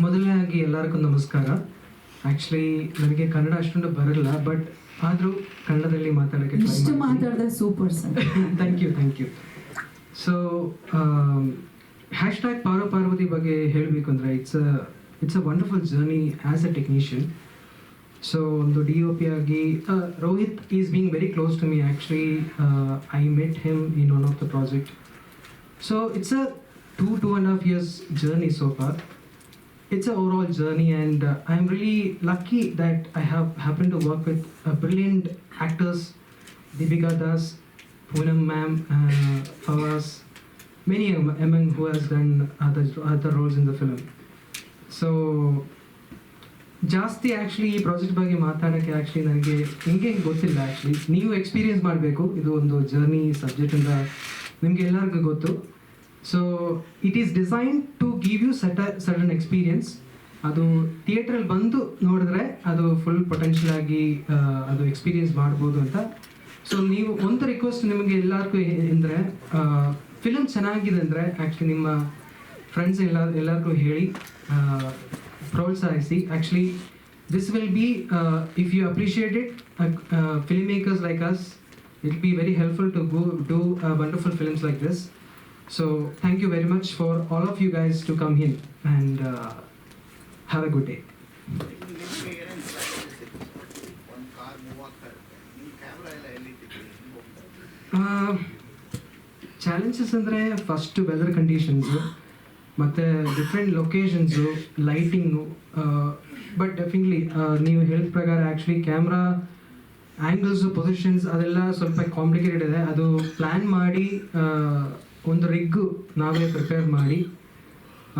ಮೊದಲನೇದಾಗಿ ಎಲ್ಲರಿಗೂ ನಮಸ್ಕಾರ. ಆ್ಯಕ್ಚುಲಿ ನನಗೆ ಕನ್ನಡ ಅಷ್ಟೊಂದು ಬರಲ್ಲ ಬಟ್ ಆದರೂ ಕನ್ನಡದಲ್ಲಿ ಮಾತಾಡೋಕ್ಕೆ ಇಷ್ಟು ಮಾತಾಡಿದ್ರೆ super sir thank you thank you so hashtag Paro Parvati ಬಗ್ಗೆ ಹೇಳಬೇಕು ಅಂದರೆ it's a it's a wonderful journey as a technician so ಒಂದು ಡಿ ಒ ಪಿ ಆಗಿ Rohit is being very close to me actually I met him in one of the project so it's a two two and half years journey so far. It's an overall journey, and uh, I'm really lucky that I have happened to work with uh, brilliant actors, Deepika Das, Poonam ma'am, uh, Fawaz, many among who has done other other roles in the film. So ಜಾಸ್ತಿ actually ಈ project ಬಗ್ಗೆ ಮಾತಾಡೋಕ್ಕೆ actually ನನಗೆ ಹೆಂಗೆ ಗೊತ್ತಿಲ್ಲ actually ನೀವು experience ಮಾಡಬೇಕು ಇದು ಒಂದು ಜರ್ನಿ ಸಬ್ಜೆಕ್ಟ್ ಅಂತ ನಿಮಗೆ ಎಲ್ಲರಿಗೂ ಗೊತ್ತು so it is design to give you ಸಟ sudden experience ಅದು ಥಿಯೇಟ್ರಲ್ಲಿ ಬಂದು ನೋಡಿದ್ರೆ ಅದು ಫುಲ್ ಪೊಟೆನ್ಷಿಯಲ್ ಆಗಿ ಅದು ಎಕ್ಸ್ಪೀರಿಯನ್ಸ್ ಮಾಡ್ಬೋದು ಅಂತ. ಸೊ ನೀವು ಒಂದು ರಿಕ್ವೆಸ್ಟ್ ನಿಮಗೆ ಎಲ್ಲರಿಗೂ ಅಂದರೆ ಫಿಲಮ್ ಚೆನ್ನಾಗಿದೆ ಅಂದರೆ ಆ್ಯಕ್ಚುಲಿ ನಿಮ್ಮ ಫ್ರೆಂಡ್ಸ್ ಎಲ್ಲ, ಎಲ್ಲರಿಗೂ ಹೇಳಿ ಪ್ರೋತ್ಸಾಹಿಸಿ. Actually this will be if you appreciate it film makers like us it be very helpful to go do wonderful films like this so thank you very much for all of you guys to come here and uh, have ಹಿಂಗೆ ಹೋಗ್ತಾ ಇರುತ್ತೆ challenges ಅಂದರೆ first weather conditions ಮತ್ತು different locations lighting but definitely ನೀವು ಹೇಳಿದ ಪ್ರಕಾರ actually camera angles positions ಅದೆಲ್ಲ ಸ್ವಲ್ಪ ಕಾಂಪ್ಲಿಕೇಟೆಡ್ ಇದೆ. ಅದು ಪ್ಲ್ಯಾನ್ ಮಾಡಿ ಆ, ಒಂದು ರಿಗ್ಗು ನಾವೇ ಪ್ರಿಪೇರ್ ಮಾಡಿ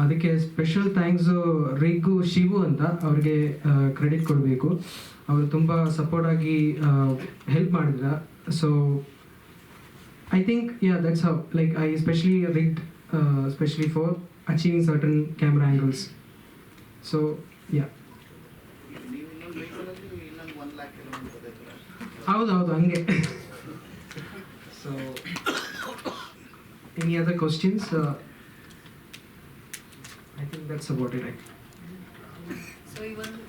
ಅದಕ್ಕೆ ಸ್ಪೆಷಲ್ ಥ್ಯಾಂಕ್ಸು ರಿಗ್ಗು ಶಿವು ಅಂತ ಅವ್ರಿಗೆ ಕ್ರೆಡಿಟ್ ಕೊಡಬೇಕು. ಅವರು ತುಂಬ ಸಪೋರ್ಟ್ ಆಗಿ ಹೆಲ್ಪ್ ಮಾಡಿದ್ರ. So I think yeah that's how like I specially rig specially for achieving certain camera angles so yeah ಹೌದು ಹೌದು ಹಂಗೆ. So any other questions I think that's about it I so ಈ ಒಂದು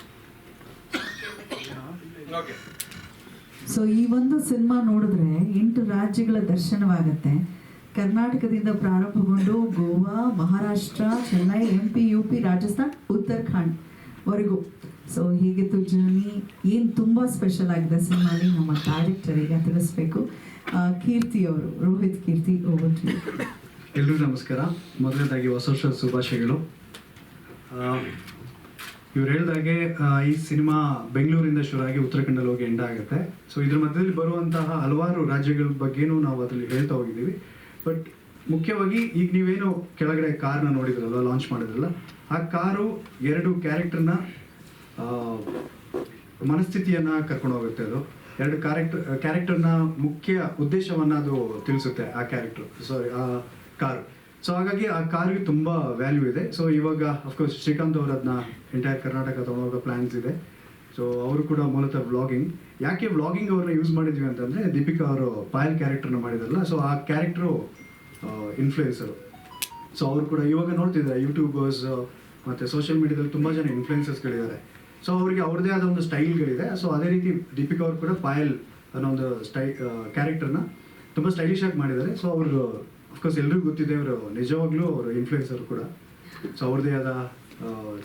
so ಈ ಒಂದು cinema ನೋಡಿದ್ರೆ ಎಂಟು ರಾಜ್ಯಗಳ ದರ್ಶನವಾಗುತ್ತೆ. ಕರ್ನಾಟಕದಿಂದ ಪ್ರಾರಂಭಗೊಂಡು Goa Maharashtra Chennai M P U P Rajasthan Uttarakhand ವರೆಗೂ. ಸೊ ಹೀಗಿತ್ತು ಜರ್ನಿ ಏನು ತುಂಬ ಸ್ಪೆಷಲ್ ಆಗಿದೆ ಸಿನಿಮಾಲಿ, ನಮ್ಮ ಡೈರೆಕ್ಟರಿಗೆ ತಿಳಿಸ್ಬೇಕು. ಕೀರ್ತಿ ಅವರು, ರೋಹಿತ್ ಕೀರ್ತಿ ಎಲ್ರಿಗೂ ನಮಸ್ಕಾರ. ಮೊದಲನೇದಾಗಿ ಹೊಸ ವರ್ಷದ ಶುಭಾಶಯಗಳು. ಇವ್ರು ಹೇಳಿದಾಗೆ ಈ ಸಿನಿಮಾ ಬೆಂಗಳೂರಿಂದ ಶುರುವಾಗಿ ಉತ್ತರಾಖಂಡಲ್ಲಿ ಹೋಗಿ ಎಂಡ್ ಆಗುತ್ತೆ. ಸೊ ಇದ್ರ ಮಧ್ಯದಲ್ಲಿ ಬರುವಂತಹ ಹಲವಾರು ರಾಜ್ಯಗಳ ಬಗ್ಗೆನೂ ನಾವು ಅದರಲ್ಲಿ ಹೇಳ್ತಾ ಹೋಗಿದ್ದೀವಿ. ಬಟ್ ಮುಖ್ಯವಾಗಿ ಈಗ ನೀವೇನು ಕೆಳಗಡೆ ಕಾರ್ನ ನೋಡಿದ್ರಲ್ಲ ಲಾಂಚ್ ಮಾಡಿದ್ರಲ್ಲ, ಆ ಕಾರು ಎರಡು ಕ್ಯಾರೆಕ್ಟರ್ನ ಮನಸ್ಥಿತಿಯನ್ನ ಕರ್ಕೊಂಡು ಹೋಗುತ್ತೆ ಅದು. ಎರಡು ಕ್ಯಾರೆಕ್ಟರ್ ಕ್ಯಾರೆಕ್ಟರ್ನ ಮುಖ್ಯ ಉದ್ದೇಶವನ್ನ ಅದು ತಿಳಿಸುತ್ತೆ ಆ ಕ್ಯಾರೆಕ್ಟರ್ ಸಾರಿ ಆ ಕಾರ್. ಸೊ ಹಾಗಾಗಿ ಆ ಕಾರ್ಗೆ ತುಂಬಾ ವ್ಯಾಲ್ಯೂ ಇದೆ. ಸೊ ಇವಾಗ ಅಫ್ಕೋರ್ಸ್ ಶ್ರೀಕಾಂತ್ ಅವರು ಅದನ್ನ ಎಂಟೈರ್ ಕರ್ನಾಟಕ ತಗೊಂಡೋಗ ಪ್ಲಾನ್ಸ್ ಇದೆ. ಸೊ ಅವರು ಕೂಡ ಮೂಲತಃ ವ್ಲಾಗಿಂಗ್ ಯಾಕೆ ವ್ಲಾಗಿಂಗ್ ಅವ್ರನ್ನ ಯೂಸ್ ಮಾಡಿದ್ವಿ ಅಂತಂದ್ರೆ, ದೀಪಿಕಾ ಅವರು ಪಾಯಲ್ ಕ್ಯಾರೆಕ್ಟರ್ನ ಮಾಡಿದ್ರಲ್ಲ ಸೊ ಆ ಕ್ಯಾರೆಕ್ಟ್ರು ಇನ್ಫ್ಲೂಯೆನ್ಸರು ಸೊ ಅವರು ಕೂಡ ಇವಾಗ ನೋಡ್ತಿದ್ದಾರೆ ಯೂಟ್ಯೂಬರ್ಸ್ ಮತ್ತೆ ಸೋಷಿಯಲ್ ಮೀಡಿಯಾದಲ್ಲಿ ತುಂಬಾ ಜನ ಇನ್ಫ್ಲೂಯೆನ್ಸಸ್ಗಳಿದ್ದಾರೆ ಸೊ ಅವರಿಗೆ ಅವ್ರದೇ ಆದ ಒಂದು ಸ್ಟೈಲ್ಗಳಿದೆ. ಸೊ ಅದೇ ರೀತಿ ದೀಪಿಕಾ ಅವರು ಕೂಡ ಪಾಯಲ್ ಅನ್ನೋ ಒಂದು ಸ್ಟೈ ಕ್ಯಾರೆಕ್ಟರ್ನ ತುಂಬ ಸ್ಟೈಲಿಶ್ ಆಗಿ ಮಾಡಿದ್ದಾರೆ. ಸೊ ಅವರು ಅಫ್ಕೋರ್ಸ್ ಎಲ್ರಿಗೂ ಗೊತ್ತಿದೆ ಅವರು ನಿಜವಾಗ್ಲೂ ಅವರು ಇನ್ಫ್ಲೂಯೆನ್ಸರ್ ಕೂಡ. ಸೊ ಅವ್ರದೇ ಆದ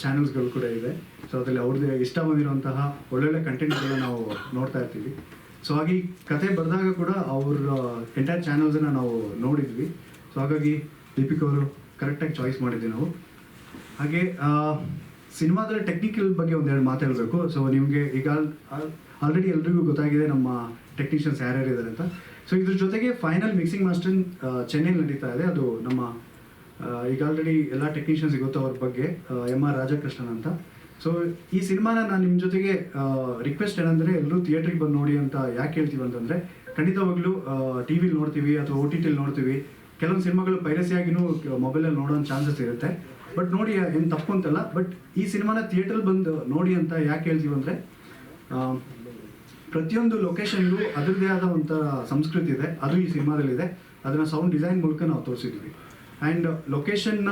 ಚಾನೆಲ್ಸ್ಗಳು ಕೂಡ ಇದೆ. ಸೊ ಅದರಲ್ಲಿ ಅವ್ರದ್ದೇ ಇಷ್ಟ ಬಂದಿರುವಂತಹ ಒಳ್ಳೊಳ್ಳೆ ಕಂಟೆಂಟ್ಗಳನ್ನ ನಾವು ನೋಡ್ತಾ ಇರ್ತೀವಿ. ಸೊ ಹಾಗೆ ಈ ಕತೆ ಬರೆದಾಗ ಕೂಡ ಅವ್ರ ಎಂಟೈರ್ ಚಾನಲ್ಸನ್ನ ನಾವು ನೋಡಿದ್ವಿ. ಸೊ ಹಾಗಾಗಿ ದೀಪಿಕಾ ಅವರು ಕರೆಕ್ಟಾಗಿ ಚಾಯ್ಸ್ ಮಾಡಿದ್ವಿ ನಾವು. ಹಾಗೆ ಸಿನಿಮಾದಲ್ಲಿ ಟೆಕ್ನಿಕಲ್ ಬಗ್ಗೆ ಒಂದೆರಡು ಮಾತಾಡಬೇಕು ಸೊ ನಿಮಗೆ ಈಗ ಆಲ್ರೆಡಿ ಎಲ್ರಿಗೂ ಗೊತ್ತಾಗಿದೆ ನಮ್ಮ ಟೆಕ್ನಿಷಿಯನ್ಸ್ ಯಾರ್ಯಾರು ಇದ್ದಾರೆ ಅಂತ. ಸೊ ಇದ್ರ ಜೊತೆಗೆ ಫೈನಲ್ ಮಿಕ್ಸಿಂಗ್ ಮಾಸ್ಟರ್ ಚೆನ್ನೈಲಿ ನಡೀತಾ ಇದೆ. ಅದು ನಮ್ಮ ಈಗ ಆಲ್ರೆಡಿ ಎಲ್ಲ ಟೆಕ್ನಿಷಿಯನ್ಸ್ ಗೊತ್ತು ಅವ್ರ ಬಗ್ಗೆ ಎಂ ಆರ್ ರಾಜಕೃಷ್ಣನ್ ಅಂತ. ಸೊ ಈ ಸಿನಿಮಾನ ನಾನು ನಿಮ್ಮ ಜೊತೆಗೆ ರಿಕ್ವೆಸ್ಟ್ ಏನಂದ್ರೆ ಎಲ್ಲರೂ ಥಿಯೇಟ್ರಿಗೆ ಬಂದು ನೋಡಿ ಅಂತ ಯಾಕೆ ಹೇಳ್ತೀವಿ ಅಂತಂದ್ರೆ, ಖಂಡಿತವಾಗ್ಲೂ ಟಿ ವಿಲಿ ನೋಡ್ತೀವಿ ಅಥವಾ ಓ ಟಿ ಟಿಲಿ ನೋಡ್ತೀವಿ. ಕೆಲವೊಂದು ಸಿನಿಮಾಗಳು ಪೈರಸಿಯಾಗಿನೂ ಮೊಬೈಲಲ್ಲಿ ನೋಡೋ ಚಾನ್ಸಸ್ ಇರುತ್ತೆ. ಬಟ್ ನೋಡಿ, ಏನು ತಪ್ಪು ಅಂತಲ್ಲ ಬಟ್ ಈ ಸಿನಿಮಾನ ಥಿಯೇಟ್ರಲ್ಲಿ ಬಂದು ನೋಡಿ ಅಂತ ಯಾಕೆ ಹೇಳ್ತೀವಿ ಅಂದರೆ ಪ್ರತಿಯೊಂದು ಲೊಕೇಶನ್ಗೂ ಅದರದೇ ಆದ ಒಂಥರ ಸಂಸ್ಕೃತಿ ಇದೆ. ಅದು ಈ ಸಿನಿಮಾದಲ್ಲಿದೆ ಅದನ್ನ ಸೌಂಡ್ ಡಿಸೈನ್ ಮೂಲಕ ನಾವು ತೋರಿಸಿದ್ವಿ ಆ್ಯಂಡ್ ಲೊಕೇಶನ್ನ